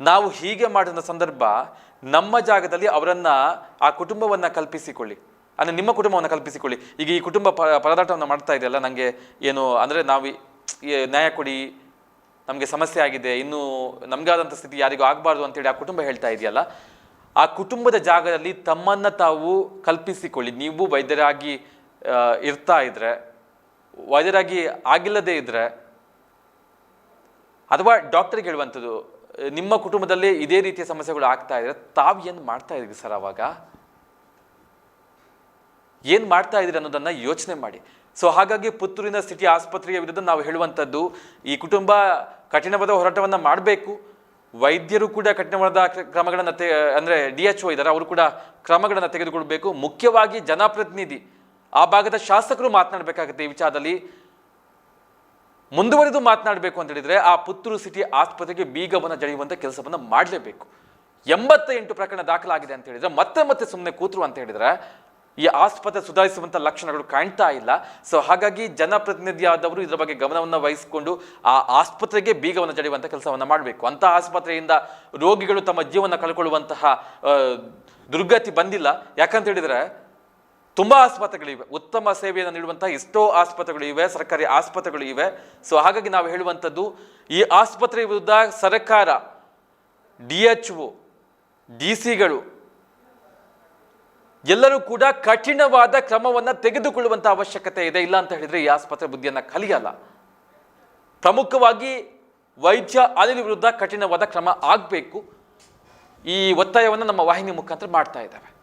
Speaker 1: ನಾವು ಹೀಗೆ ಮಾಡಿದ ಸಂದರ್ಭ ನಮ್ಮ ಜಾಗದಲ್ಲಿ ಅವರನ್ನು ಆ ಕುಟುಂಬವನ್ನು ಕಲ್ಪಿಸಿಕೊಳ್ಳಿ. ಅಂದರೆ ನಿಮ್ಮ ಕುಟುಂಬವನ್ನು ಕಲ್ಪಿಸಿಕೊಳ್ಳಿ. ಈಗ ಈ ಕುಟುಂಬ ಪರದಾಟವನ್ನು ಮಾಡ್ತಾ ಇದೆಯಲ್ಲ ನನಗೆ ಏನು ಅಂದರೆ ನಾವು ನ್ಯಾಯ ಕೊಡಿ, ನಮಗೆ ಸಮಸ್ಯೆ ಆಗಿದೆ, ಇನ್ನೂ ನಮಗಾದಂಥ ಸ್ಥಿತಿ ಯಾರಿಗೂ ಆಗಬಾರ್ದು ಅಂತೇಳಿ ಆ ಕುಟುಂಬ ಹೇಳ್ತಾ ಇದೆಯಲ್ಲ, ಆ ಕುಟುಂಬದ ಜಾಗದಲ್ಲಿ ತಮ್ಮನ್ನು ತಾವು ಕಲ್ಪಿಸಿಕೊಳ್ಳಿ. ನೀವು ವೈದ್ಯರಾಗಿ ಇರ್ತಾ ಇದ್ರೆ, ವೈದ್ಯರಾಗಿ ಆಗಿಲ್ಲದೇ ಇದ್ರೆ, ಅಥವಾ ಡಾಕ್ಟರ್ಗೆ ಹೇಳುವಂಥದ್ದು ನಿಮ್ಮ ಕುಟುಂಬದಲ್ಲಿ ಇದೇ ರೀತಿಯ ಸಮಸ್ಯೆಗಳು ಆಗ್ತಾ ಇದ್ರೆ ತಾವು ಏನು ಮಾಡ್ತಾ ಇದ್ದೀವಿ ಸರ್ ಅವಾಗ? ಏನು ಮಾಡ್ತಾ ಇದ್ದೀರಿ ಅನ್ನೋದನ್ನ ಯೋಚನೆ ಮಾಡಿ. ಸೊ ಹಾಗಾಗಿ ಪುತ್ತೂರಿನ ಸಿಟಿ ಆಸ್ಪತ್ರೆಯ ವಿರುದ್ಧ ನಾವು ಹೇಳುವಂಥದ್ದು, ಈ ಕುಟುಂಬ ಕಠಿಣವಾದ ಹೋರಾಟವನ್ನು ಮಾಡಬೇಕು. ವೈದ್ಯರು ಕೂಡ ಕಠಿಣವಾದ ಕ್ರ- ಕ್ರಮಗಳನ್ನು ತೆ, ಅಂದರೆ ಡಿ ಎಚ್ ಓ ಇದ್ದಾರೆ ಅವರು ಕೂಡ ಕ್ರಮಗಳನ್ನು ತೆಗೆದುಕೊಳ್ಬೇಕು. ಮುಖ್ಯವಾಗಿ ಜನಪ್ರತಿನಿಧಿ, ಆ ಭಾಗದ ಶಾಸಕರು ಮಾತನಾಡಬೇಕಾಗುತ್ತೆ ಈ ವಿಚಾರದಲ್ಲಿ. ಮುಂದುವರಿದು ಮಾತನಾಡಬೇಕು ಅಂತ ಹೇಳಿದರೆ, ಆ ಪುತ್ತೂರು ಸಿಟಿ ಆಸ್ಪತ್ರೆಗೆ ಬೀಗವನ್ನು ಜಡಿಯುವಂಥ ಕೆಲಸವನ್ನು ಮಾಡಲೇಬೇಕು. ಎಂಬತ್ತ ಎಂಟು ಪ್ರಕರಣ ದಾಖಲಾಗಿದೆ ಅಂತ ಹೇಳಿದ್ರೆ, ಮತ್ತೆ ಮತ್ತೆ ಸುಮ್ಮನೆ ಕೂತರು ಅಂತ ಹೇಳಿದ್ರೆ ಈ ಆಸ್ಪತ್ರೆ ಸುಧಾರಿಸುವಂಥ ಲಕ್ಷಣಗಳು ಕಾಣ್ತಾ ಇಲ್ಲ. ಸೊ ಹಾಗಾಗಿ ಜನಪ್ರತಿನಿಧಿಯಾದವರು ಇದರ ಬಗ್ಗೆ ಗಮನವನ್ನು ವಹಿಸಿಕೊಂಡು ಆ ಆಸ್ಪತ್ರೆಗೆ ಬೀಗವನ್ನು ಜಡಿಯುವಂಥ ಕೆಲಸವನ್ನು ಮಾಡಬೇಕು. ಅಂತ ಆಸ್ಪತ್ರೆಯಿಂದ ರೋಗಿಗಳು ತಮ್ಮ ಜೀವನ ಕಳ್ಕೊಳ್ಳುವಂತಹ ದುರ್ಗತಿ ಬಂದಿಲ್ಲ. ಯಾಕಂತ ಹೇಳಿದ್ರೆ ತುಂಬ ಆಸ್ಪತ್ರೆಗಳಿವೆ. ಉತ್ತಮ ಸೇವೆಯನ್ನು ನೀಡುವಂತಹ ಎಷ್ಟೋ ಆಸ್ಪತ್ರೆಗಳು ಇವೆ, ಸರ್ಕಾರಿ ಆಸ್ಪತ್ರೆಗಳು ಇವೆ. ಸೊ ಹಾಗಾಗಿ ನಾವು ಹೇಳುವಂಥದ್ದು, ಈ ಆಸ್ಪತ್ರೆ ವಿರುದ್ಧ ಸರ್ಕಾರ, ಡಿ ಎಚ್ ಒ, ಡಿ ಸಿಗಳು ಎಲ್ಲರೂ ಕೂಡ ಕಠಿಣವಾದ ಕ್ರಮವನ್ನು ತೆಗೆದುಕೊಳ್ಳುವಂಥ ಅವಶ್ಯಕತೆ ಇದೆ. ಇಲ್ಲ ಅಂತ ಹೇಳಿದ್ರೆ ಈ ಆಸ್ಪತ್ರೆ ಬುದ್ಧಿಯನ್ನು ಕಲಿಯಲ್ಲ. ಪ್ರಮುಖವಾಗಿ ವೈದ್ಯ ಅನಿಲ ವಿರುದ್ಧ ಕಠಿಣವಾದ ಕ್ರಮ ಆಗಬೇಕು. ಈ ಒತ್ತಾಯವನ್ನು ನಮ್ಮ ವಾಹಿನಿ ಮುಖಾಂತರ ಮಾಡ್ತಾ ಇದ್ದಾವೆ.